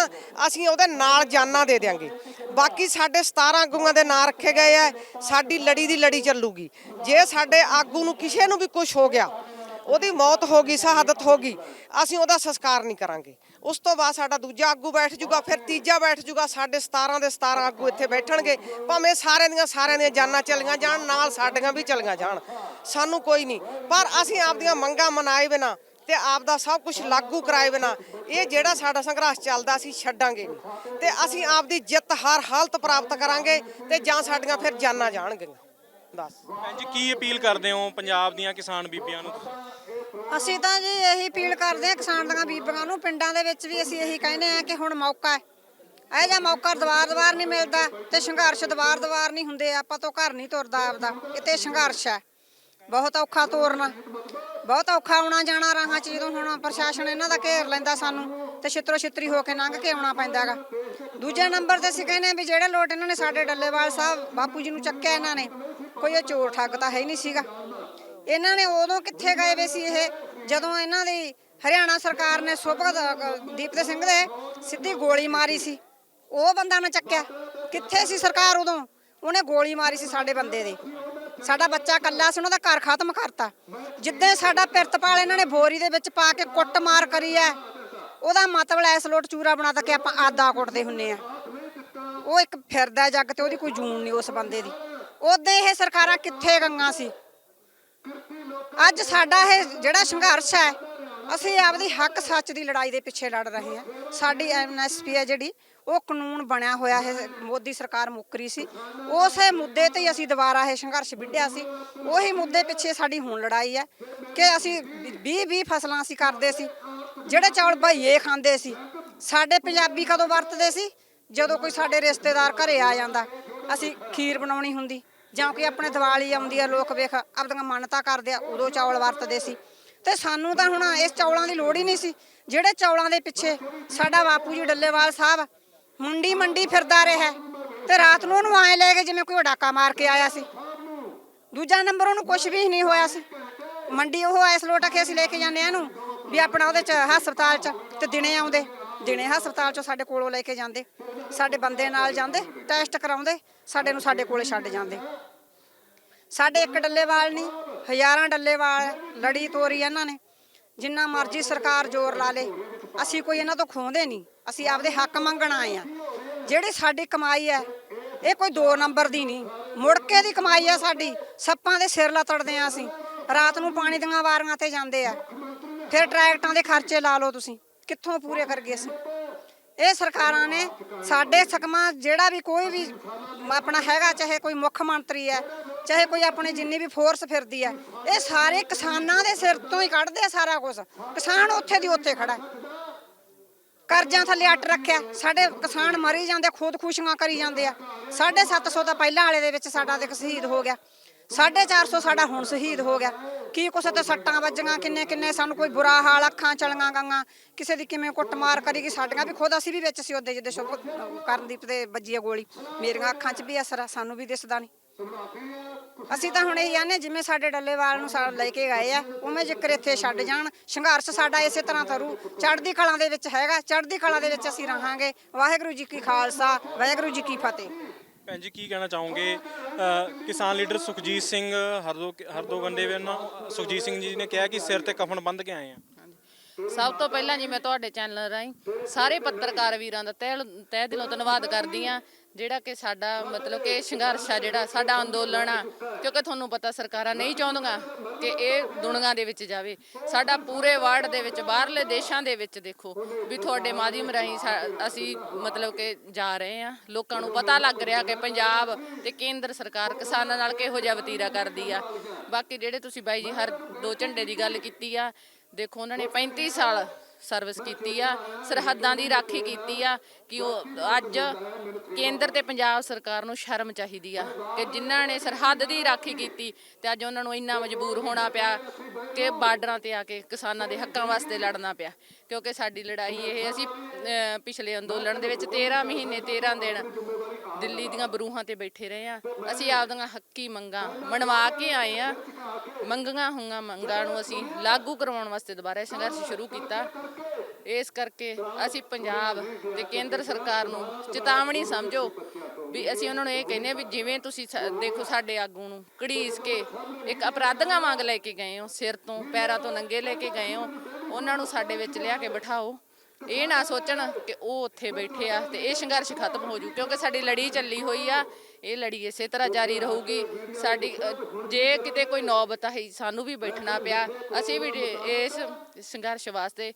ਅਸੀਂ ਉਹਦੇ ਨਾਲ ਜਾਨਾਂ ਦੇ ਦਿਆਂਗੇ। ਬਾਕੀ ਸਾਡੇ 17 ਆਗੂਆਂ ਦੇ ਨਾਂ ਰੱਖੇ ਗਏ ਆ, ਸਾਡੀ ਲੜੀ ਦੀ ਲੜੀ ਚੱਲੂਗੀ। ਜੇ ਸਾਡੇ ਆਗੂ ਨੂੰ ਕਿਸੇ ਨੂੰ ਵੀ ਕੁਝ ਹੋ ਗਿਆ, ਉਹਦੀ ਮੌਤ ਹੋ ਗਈ, ਸ਼ਹਾਦਤ ਹੋ ਗਈ, ਅਸੀਂ ਉਹਦਾ ਸੰਸਕਾਰ ਨਹੀਂ ਕਰਾਂਗੇ। ਉਸ ਤੋਂ ਬਾਅਦ ਸਾਡਾ ਦੂਜਾ ਆਗੂ ਬੈਠ ਜੂਗਾ, ਫਿਰ ਤੀਜਾ ਬੈਠ ਜੂਗਾ, ਸਾਡੇ 17 ਦੇ 17 ਆਗੂ ਇੱਥੇ ਬੈਠਣਗੇ, ਭਾਵੇਂ ਸਾਰਿਆਂ ਦੀਆਂ ਸਾਰਿਆਂ ਦੀਆਂ ਜਾਨਾਂ ਚਲੀਆਂ ਜਾਣ, ਨਾਲ ਸਾਡੀਆਂ ਵੀ ਚਲੀਆਂ ਜਾਣ। ਸਾਨੂੰ ਕੋਈ ਨਹੀਂ, ਪਰ ਅਸੀਂ ਆਪਦੀਆਂ ਮੰਗਾਂ ਮਨਾਏ ਬਿਨਾ ਤੇ ਆਪ ਦਾ ਸਭ ਕੁਝ ਲਾਗੂ ਕਰਾਏ ਬਿਨਾ ਇਹ ਜਿਹੜਾ ਸਾਡਾ ਸੰਘਰਸ਼ ਚੱਲਦਾ ਅਸੀਂ ਛੱਡਾਂਗੇ ਨਹੀਂ। ਤੇ ਅਸੀਂ ਆਪ ਦੀ ਜਿੱਤ ਹਰ ਹਾਲਤ ਪ੍ਰਾਪਤ ਕਰਾਂਗੇ ਤੇ ਜਾਂ ਸਾਡੀਆਂ ਫਿਰ ਜਾਨਾਂ ਜਾਣਗੀਆਂ। ਬਸ।
ਭੈਣ ਜੀ ਕੀ ਅਪੀਲ ਕਰਦੇ ਹੋ ਪੰਜਾਬ ਦੀਆਂ ਕਿਸਾਨ ਬੀਬੀਆਂ ਨੂੰ
ਅਸੀਂ ਤਾਂ ਜੀ ਇਹੀ ਅਪੀਲ ਕਰਦੇ ਹਾਂ ਕਿਸਾਨ ਦੀਆਂ ਬੀਬੀਆਂ ਨੂੰ ਪਿੰਡਾਂ ਦੇ ਵਿੱਚ ਵੀ ਅਸੀਂ ਇਹੀ ਕਹਿੰਦੇ ਆ ਕਿ ਹੁਣ ਮੌਕਾ ਹੈ। ਇਹ ਜਿਹਾ ਮੌਕਾ ਦਵਾਰ ਦਵਾਰ ਨਹੀਂ ਮਿਲਦਾ ਤੇ ਸੰਘਰਸ਼ ਦਵਾਰ ਦਵਾਰ ਨਹੀਂ ਹੁੰਦੇ ਆਪਾਂ ਤੋਂ ਘਰ ਨਹੀਂ ਤੁਰਦਾ ਆਪਦਾ ਇਹ ਤੇ ਸੰਘਰਸ਼ ਹੈ। ਬਹੁਤ ਔਖਾ ਤੋਰਨਾ। ਬਹੁਤ ਔਖਾ ਆਉਣਾ ਜਾਣਾ ਰਾਹਾਂ ਚ ਜਦੋਂ ਹੁਣ ਪ੍ਰਸ਼ਾਸਨ ਇਹਨਾਂ ਦਾ ਘੇਰ ਲੈਂਦਾ ਸਾਨੂੰ ਤੇ ਛਿੱਤਰੋ ਛਿੱਤਰੀ ਹੋ ਕੇ ਲੰਘ ਕੇ ਆਉਣਾ ਪੈਂਦਾਗਾ। ਦੂਜੇ ਨੰਬਰ ਤੇ ਅਸੀਂ ਕਹਿੰਦੇ ਵੀ ਜਿਹੜੇ ਲੋਟ ਇਹਨਾਂ ਨੇ ਸਾਡੇ ਡੱਲੇਵਾਲ ਸਾਹਿਬ, ਬਾਪੂ ਜੀ ਨੂੰ ਚੱਕਿਆ ਇਹਨਾਂ ਨੇ, ਕੋਈ ਇਹ ਚੋਰ ਠੱਗ ਤਾਂ ਹੈ ਹੀ ਨਹੀਂ ਸੀਗਾ। ਇਹਨਾਂ ਨੇ ਉਦੋਂ ਕਿੱਥੇ ਗਏ ਵੇ ਸੀ ਇਹ? ਜਦੋਂ ਇਹਨਾਂ ਦੀ ਹਰਿਆਣਾ ਸਰਕਾਰ ਨੇ ਸੁਭਗਤ ਦੀਪਤੇ ਸਿੰਘ ਦੇ ਸਿੱਧੀ ਗੋਲੀ ਮਾਰੀ ਸੀ। ਉਹ ਬੰਦਾ ਨਾ ਚੱਕਿਆ। ਕਿੱਥੇ ਸੀ ਸਰਕਾਰ ਉਦੋਂ? ਉਹਨੇ ਗੋਲੀ ਮਾਰੀ ਸੀ ਸਾਡੇ ਬੰਦੇ ਦੇ। ਸਾਡਾ ਬੱਚਾ ਕੱਲਾ ਸੀ ਉਹਨਾਂ ਦਾ ਘਰ ਖਤਮ ਕਰਤਾ। ਜਿੱਦਾਂ ਸਾਡਾ ਪਿਰਤਪਾਲ ਇਹਨਾਂ ਨੇ ਬੋਰੀ ਦੇ ਵਿੱਚ ਪਾ ਕੇ ਕੁੱਟ ਮਾਰ ਕਰੀ ਐ, ਉਹਦਾ ਮਤਲਬ ਐਸ ਲੋਟ ਚੂਰਾ ਬਣਾ ਤਾ ਕਿ ਆਪਾਂ ਆਦਾ ਕੁੱਟਦੇ ਹੁੰਨੇ ਆ। ਉਹ ਇੱਕ ਫਿਰਦਾ ਜੱਗ ਤੇ ਉਹਦੀ ਕੋਈ ਜੂਨ ਨਹੀਂ ਉਸ ਬੰਦੇ ਦੀ। ਉਦੋਂ ਇਹ ਸਰਕਾਰਾਂ ਕਿੱਥੇ ਗੰਗਾ ਸੀ? ਅੱਜ ਸਾਡਾ ਇਹ ਜਿਹੜਾ ਸੰਘਰਸ਼ ਹੈ ਅਸੀਂ ਆਪਦੀ ਹੱਕ ਸੱਚ ਦੀ ਲੜਾਈ ਦੇ ਪਿੱਛੇ ਲੜ ਰਹੇ ਹਾਂ। ਸਾਡੀ ਐਮਐਸਪੀ ਹੈ ਜਿਹੜੀ, ਉਹ ਕਾਨੂੰਨ ਬਣਿਆ ਹੋਇਆ ਹੈ। ਮੋਦੀ ਸਰਕਾਰ ਮੁੱਕਰੀ ਸੀ। ਉਸੇ ਮੁੱਦੇ ਤੇ ਹੀ ਅਸੀਂ ਦੁਬਾਰਾ ਇਹ ਸੰਘਰਸ਼ ਵਿੱਢਿਆ ਸੀ। ਉਹੀ ਮੁੱਦੇ ਪਿੱਛੇ ਸਾਡੀ ਹੁਣ ਲੜਾਈ ਹੈ ਕਿ ਅਸੀਂ 20 20 ਫਸਲਾਂ ਅਸੀਂ ਕਰਦੇ ਸੀ। ਜਿਹੜੇ ਚੌਲ ਭਈਏ ਖਾਂਦੇ ਸੀ, ਸਾਡੇ ਪੰਜਾਬੀ ਕਦੋਂ ਵਰਤਦੇ ਸੀ? ਜਦੋਂ ਕੋਈ ਸਾਡੇ ਰਿਸ਼ਤੇਦਾਰ ਘਰੇ ਆ ਜਾਂਦਾ, ਅਸੀਂ ਖੀਰ ਬਣਾਉਣੀ ਹੁੰਦੀ ਜਾਂ ਕੋਈ ਆਪਣੇ ਦੀਵਾਲੀ ਆਉਂਦੀ ਆ ਲੋਕ ਵੇਖ ਆਪਦੀਆਂ ਮੰਨਤਾ ਕਰਦੇ ਆ, ਉਦੋਂ ਚੌਲ ਵਰਤਦੇ ਸੀ। ਤੇ ਸਾਨੂੰ ਤਾਂ ਹੁਣ ਇਸ ਚੌਲਾਂ ਦੀ ਲੋੜ ਹੀ ਨਹੀਂ ਸੀ। ਜਿਹੜੇ ਚੌਲਾਂ ਦੇ ਪਿੱਛੇ ਸਾਡਾ ਬਾਪੂ ਜੀ ਡੱਲੇਵਾਲ ਸਾਹਿਬ ਮੁੰਡੀ ਮੰਡੀ ਫਿਰਦਾ ਰਿਹਾ। ਤੇ ਰਾਤ ਨੂੰ ਉਹਨੂੰ ਆਏ ਲੈ ਕੇ ਜਿਵੇਂ ਕੋਈ ਡਾਕਾ ਮਾਰ ਕੇ ਆਇਆ ਸੀ। ਦੂਜਾ ਨੰਬਰ ਉਹਨੂੰ ਕੁਝ ਵੀ ਨਹੀਂ ਹੋਇਆ ਸੀ। ਮੰਡੀ ਉਹ ਐਸ ਲੋਟ ਕੇ ਅਸੀਂ ਲੈ ਕੇ ਜਾਂਦੇ ਆ ਇਹਨੂੰ ਵੀ ਆਪਣਾ ਉਹਦੇ ਚ ਹਸਪਤਾਲ ਚ ਤੇ ਦਿਨੇ ਆਉਂਦੇ। ਦਿਨੇ ਹਸਪਤਾਲ ਚੋਂ ਸਾਡੇ ਕੋਲੋਂ ਲੈ ਕੇ ਜਾਂਦੇ। ਸਾਡੇ ਬੰਦੇ ਨਾਲ ਜਾਂਦੇ, ਟੈਸਟ ਕਰਾਉਂਦੇ, ਸਾਡੇ ਨੂੰ ਸਾਡੇ ਕੋਲੇ ਛੱਡ ਜਾਂਦੇ। ਸਾਡੇ ਇੱਕ ਡੱਲੇਵਾਲ ਨਹੀਂ, ਹਜ਼ਾਰਾਂ ਡੱਲੇਵਾਲ ਲੜੀ ਤੋਰੀ ਇਹਨਾਂ ਨੇ। ਜਿੰਨਾ ਮਰਜ਼ੀ ਸਰਕਾਰ ਜ਼ੋਰ ਲਾ ਲੇ, ਅਸੀਂ ਕੋਈ ਇਹਨਾਂ ਤੋਂ ਖੋਹਦੇ ਨਹੀਂ, ਅਸੀਂ ਆਪਦੇ ਹੱਕ ਮੰਗਣ ਆਏ ਆ ਜਿਹੜੀ ਸਾਡੀ ਕਮਾਈ ਹੈ, ਇਹ ਕੋਈ ਦੋ ਨੰਬਰ ਦੀ ਨਹੀਂ। ਮੁੜਕੇ ਦੀ ਕਮਾਈ ਆ ਸਾਡੀ, ਸੱਪਾਂ ਦੇ ਸਿਰ ਲਤੜਦੇ ਆ ਅਸੀਂ। ਰਾਤ ਨੂੰ ਪਾਣੀ ਦੀਆਂ ਵਾਰੀਆਂ ਤੇ ਜਾਂਦੇ ਆ। ਫਿਰ ਟਰੈਕਟਾਂ ਦੇ ਖਰਚੇ ਲਾ ਲਓ ਤੁਸੀਂ, ਕਿੱਥੋਂ ਪੂਰੇ ਕਰਗੇ ਅਸੀਂ? ਇਹ ਸਰਕਾਰਾਂ ਨੇ ਸਾਡੇ ਸਕਮਾ, ਜਿਹੜਾ ਵੀ ਕੋਈ ਵੀ ਆਪਣਾ ਹੈਗਾ, ਚਾਹੇ ਕੋਈ ਮੁੱਖ ਮੰਤਰੀ ਹੈ ਚਾਹੇ ਕੋਈ ਆਪਣੇ ਜਿੰਨੀ ਵੀ ਫੋਰਸ ਫਿਰਦੀ ਹੈ ਇਹ ਸਾਰੇ ਕਿਸਾਨਾਂ ਦੇ ਸਿਰ ਤੋਂ ਹੀ ਕੱਢਦੇ ਆ ਸਾਰਾ ਕੁਝ ਕਿਸਾਨ ਉੱਥੇ ਦੀ ਉੱਥੇ ਖੜਾ ਕਰਜ਼ਾ ਥੱਲੇ ਅੱਟ ਰੱਖਿਆ। ਸਾਡੇ ਕਿਸਾਨ ਮਰੀ ਜਾਂਦੇ ਖੁਦਕੁਸ਼ੀਆਂ ਕਰੀ ਜਾਂਦੇ ਆ। 750 ਤਾਂ ਪਹਿਲਾਂ ਵਾਲੇ ਦੇ ਵਿੱਚ ਸਾਡਾ ਤੇ ਸ਼ਹੀਦ ਹੋ ਗਿਆ। 450 ਸਾਡਾ ਹੁਣ ਸ਼ਹੀਦ ਹੋ ਗਿਆ। ਕੀ ਕੁਛ ਤੇ ਸੱਟਾਂ ਵੱਜੀਆਂ, ਕਿੰਨੇ ਕਿੰਨੇ ਸਾਨੂੰ ਕੋਈ ਬੁਰਾ ਹਾਲ, ਅੱਖਾਂ ਚਲੀਆਂ ਗੰਗਾ। ਕਿਸੇ ਦੀ ਕਿਵੇਂ ਕੁੱਟਮਾਰ ਕਰੀ ਗਈ ਸਾਡੀਆਂ ਵੀ ਖੁਦ ਅਸੀਂ ਵੀ ਵਿੱਚ ਸੀ ਉਹਦੇ ਜਿਹਦੇ ਸ਼ੁਭ ਕਰਨਦੀਪ ਦੇ ਵੱਜੀ ਆ ਗੋਲੀ। ਮੇਰੀਆਂ ਅੱਖਾਂ 'ਚ ਵੀ ਅਸਰ ਆ, ਸਾਨੂੰ ਵੀ ਦਿਸਦਾ ਨਹੀਂ ਅਸੀਂ ਤਾਂ ਹੁਣ ਇਹ ਆਨੇ ਜਿਵੇਂ ਸਾਡੇ ਡੱਲੇਵਾਲ ਨੂੰ ਸਾ ਲੈ ਕੇ ਗਏ ਆ ਉਵੇਂ ਜ਼ਿਕਰ ਇੱਥੇ ਛੱਡ ਜਾਣ ਸੰਘਰਸ਼ ਸਾਡਾ ਇਸੇ ਤਰ੍ਹਾਂ ਤਰੂ ਚੜ੍ਹਦੀ ਕਲਾਂ ਦੇ ਵਿੱਚ ਹੈਗਾ ਚੜ੍ਹਦੀ ਕਲਾ ਦੇ ਵਿੱਚ ਅਸੀਂ ਰਹਾਂਗੇ। ਵਾਹਿਗੁਰੂ ਜੀ ਕੀ ਖਾਲਸਾ ਵਾਹਿਗੁਰੂ ਜੀ ਕੀ ਫਤਿਹ।
ਭੈਣ ਜੀ ਕੀ ਕਹਿਣਾ ਚਾਹੋਗੇ? ਅ, ਕਿਸਾਨ ਲੀਡਰ ਸੁਖਜੀਤ ਸਿੰਘ ਹਰਦੋ ਹਰਦੋਗੰਡੇ ਵੱਲੋਂ ਸੁਖਜੀਤ ਸਿੰਘ ਜੀ ਨੇ ਕਿਹਾ ਕਿ ਸਿਰ ਤੇ ਕਫਨ ਬੰਨ੍ਹ ਕੇ ਆਏ ਆ।
ਸਭ ਤੋਂ ਪਹਿਲਾਂ ਜੀ ਮੈਂ ਤੁਹਾਡੇ ਚੈਨਲ ਰਾਹੀਂ ਸਾਰੇ ਪੱਤਰਕਾਰ ਵੀਰਾਂ ਦਾ ਤਹਿ ਤਹਿ ਦਿਲੋਂ ਧੰਨਵਾਦ ਕਰਦੀ ਆ ਜਿਹੜਾ ਕਿ ਸਾਡਾ ਮਤਲਬ ਕਿ ਸੰਘਰਸ਼ ਆ ਜਿਹੜਾ, ਸਾਡਾ ਅੰਦੋਲਨ ਆ, ਕਿਉਂਕਿ ਤੁਹਾਨੂੰ ਪਤਾ ਸਰਕਾਰਾਂ ਨਹੀਂ ਚਾਹੁੰਦੀਆਂ ਕਿ ਇਹ ਦੁਨੀਆ ਦੇ ਵਿੱਚ ਜਾਵੇ। ਸਾਡਾ ਪੂਰੇ ਵਰਲਡ ਦੇ ਵਿੱਚ, ਬਾਹਰਲੇ ਦੇਸ਼ਾਂ ਦੇ ਵਿੱਚ ਦੇਖੋ ਵੀ ਤੁਹਾਡੇ ਮਾਧਿਅਮ ਰਾਹੀਂ ਸਾ- ਅਸੀਂ ਮਤਲਬ ਕਿ ਜਾ ਰਹੇ ਆ ਲੋਕਾਂ ਨੂੰ ਪਤਾ ਲੱਗ ਰਿਹਾ ਕਿ ਪੰਜਾਬ ਤੇ ਕੇਂਦਰ ਸਰਕਾਰ ਕਿਸਾਨਾਂ ਨਾਲ ਕਿਹੋ ਜਿਹਾ ਵਤੀਰਾ ਕਰਦੀ ਆ। ਬਾਕੀ ਜਿਹੜੇ ਤੁਸੀਂ ਬਾਈ ਜੀ ਹਰ ਦੋ ਝੰਡੇ ਦੀ ਗੱਲ ਕੀਤੀ ਆ ਦੇਖੋ, ਉਹਨਾਂ ਨੇ 35 ਸਾਲ ਸਰਵਿਸ ਕੀਤੀ ਆ, ਸਰਹੱਦਾਂ ਦੀ ਰਾਖੀ ਕੀਤੀ ਆ ਕਿ ਉਹ ਅੱਜ ਕੇਂਦਰ ਤੇ ਪੰਜਾਬ ਸਰਕਾਰ ਨੂੰ ਸ਼ਰਮ ਚਾਹੀਦੀ ਆ ਕਿ ਜਿਨ੍ਹਾਂ ਨੇ ਸਰਹੱਦ ਦੀ ਰਾਖੀ ਕੀਤੀ ਤੇ ਅੱਜ ਉਹਨਾਂ ਨੂੰ ਇੰਨਾ ਮਜਬੂਰ ਹੋਣਾ ਪਿਆ ਕਿ ਬਾਰਡਰਾਂ ਤੇ ਆ ਕੇ ਕਿਸਾਨਾਂ ਦੇ ਹੱਕਾਂ ਵਾਸਤੇ ਲੜਨਾ ਪਿਆ। ਕਿਉਂਕਿ ਸਾਡੀ ਲੜਾਈ ਇਹ ਅਸੀਂ ਪਿਛਲੇ ਅੰਦੋਲਨ ਦੇ ਵਿੱਚ 13 ਮਹੀਨੇ 13 ਦਿਨ ਦਿੱਲੀ ਦੀਆਂ ਬਰੂਹਾਂ ਤੇ ਬੈਠੇ ਰਹੇ ਆ। ਅਸੀਂ ਆਪਦੀਆਂ ਹੱਕੀ ਮੰਗਾਂ ਮਨਵਾ ਕੇ ਆਏ ਆ। ਮੰਗੀਆਂ ਹੋਈਆਂ ਮੰਗਾਂ ਨੂੰ ਅਸੀਂ ਲਾਗੂ ਕਰਵਾਉਣ ਵਾਸਤੇ ਦੁਬਾਰਾ ਸੰਘਰਸ਼ ਸ਼ੁਰੂ ਕੀਤਾ। ਇਸ ਕਰਕੇ ਅਸੀਂ ਪੰਜਾਬ ਤੇ ਕੇਂਦਰ ਸਰਕਾਰ ਨੂੰ ਚੇਤਾਵਨੀ ਸਮਝੋ ਵੀ ਅਸੀਂ ਉਹਨਾਂ ਨੂੰ ਇਹ ਕਹਿੰਦੇ ਆ ਵੀ ਜਿਵੇਂ ਤੁਸੀਂ ਸਾ- ਦੇਖੋ ਸਾਡੇ ਆਗੂ ਨੂੰ ਘੜੀਸ ਕੇ ਇੱਕ ਅਪਰਾਧੀਆਂ ਵਾਂਗ ਲੈ ਕੇ ਗਏ ਹੋ, ਸਿਰ ਤੋਂ, ਪੈਰਾਂ ਤੋਂ ਨੰਗੇ ਲੈ ਕੇ ਗਏ ਹੋ, ਉਹਨਾਂ ਨੂੰ ਸਾਡੇ ਵਿੱਚ ਲਿਆ ਕੇ ਬਿਠਾਓ। ਇਹ ਨਾ ਸੋਚਣ ਕਿ ਉਹ ਉੱਥੇ ਬੈਠੇ ਆ ਤੇ ਇਹ ਸੰਘਰਸ਼ ਖਤਮ ਹੋ ਜੂ, ਕਿਉਂਕਿ ਸਾਡੀ ਲੜੀ ਚੱਲੀ ਹੋਈ ਆ, ਇਹ ਲੜੀ ਇਸੇ ਤਰ੍ਹਾਂ ਜਾਰੀ ਰਹੂਗੀ। ਸਾਡੀ ਜੇ ਕਿਤੇ ਕੋਈ ਨੌਬਤ ਆਈ, ਸਾਨੂੰ ਵੀ ਬੈਠਣਾ ਪਿਆ, ਅਸੀਂ ਵੀ ਇਸ ਸੰਘਰਸ਼ ਵਾਸਤੇ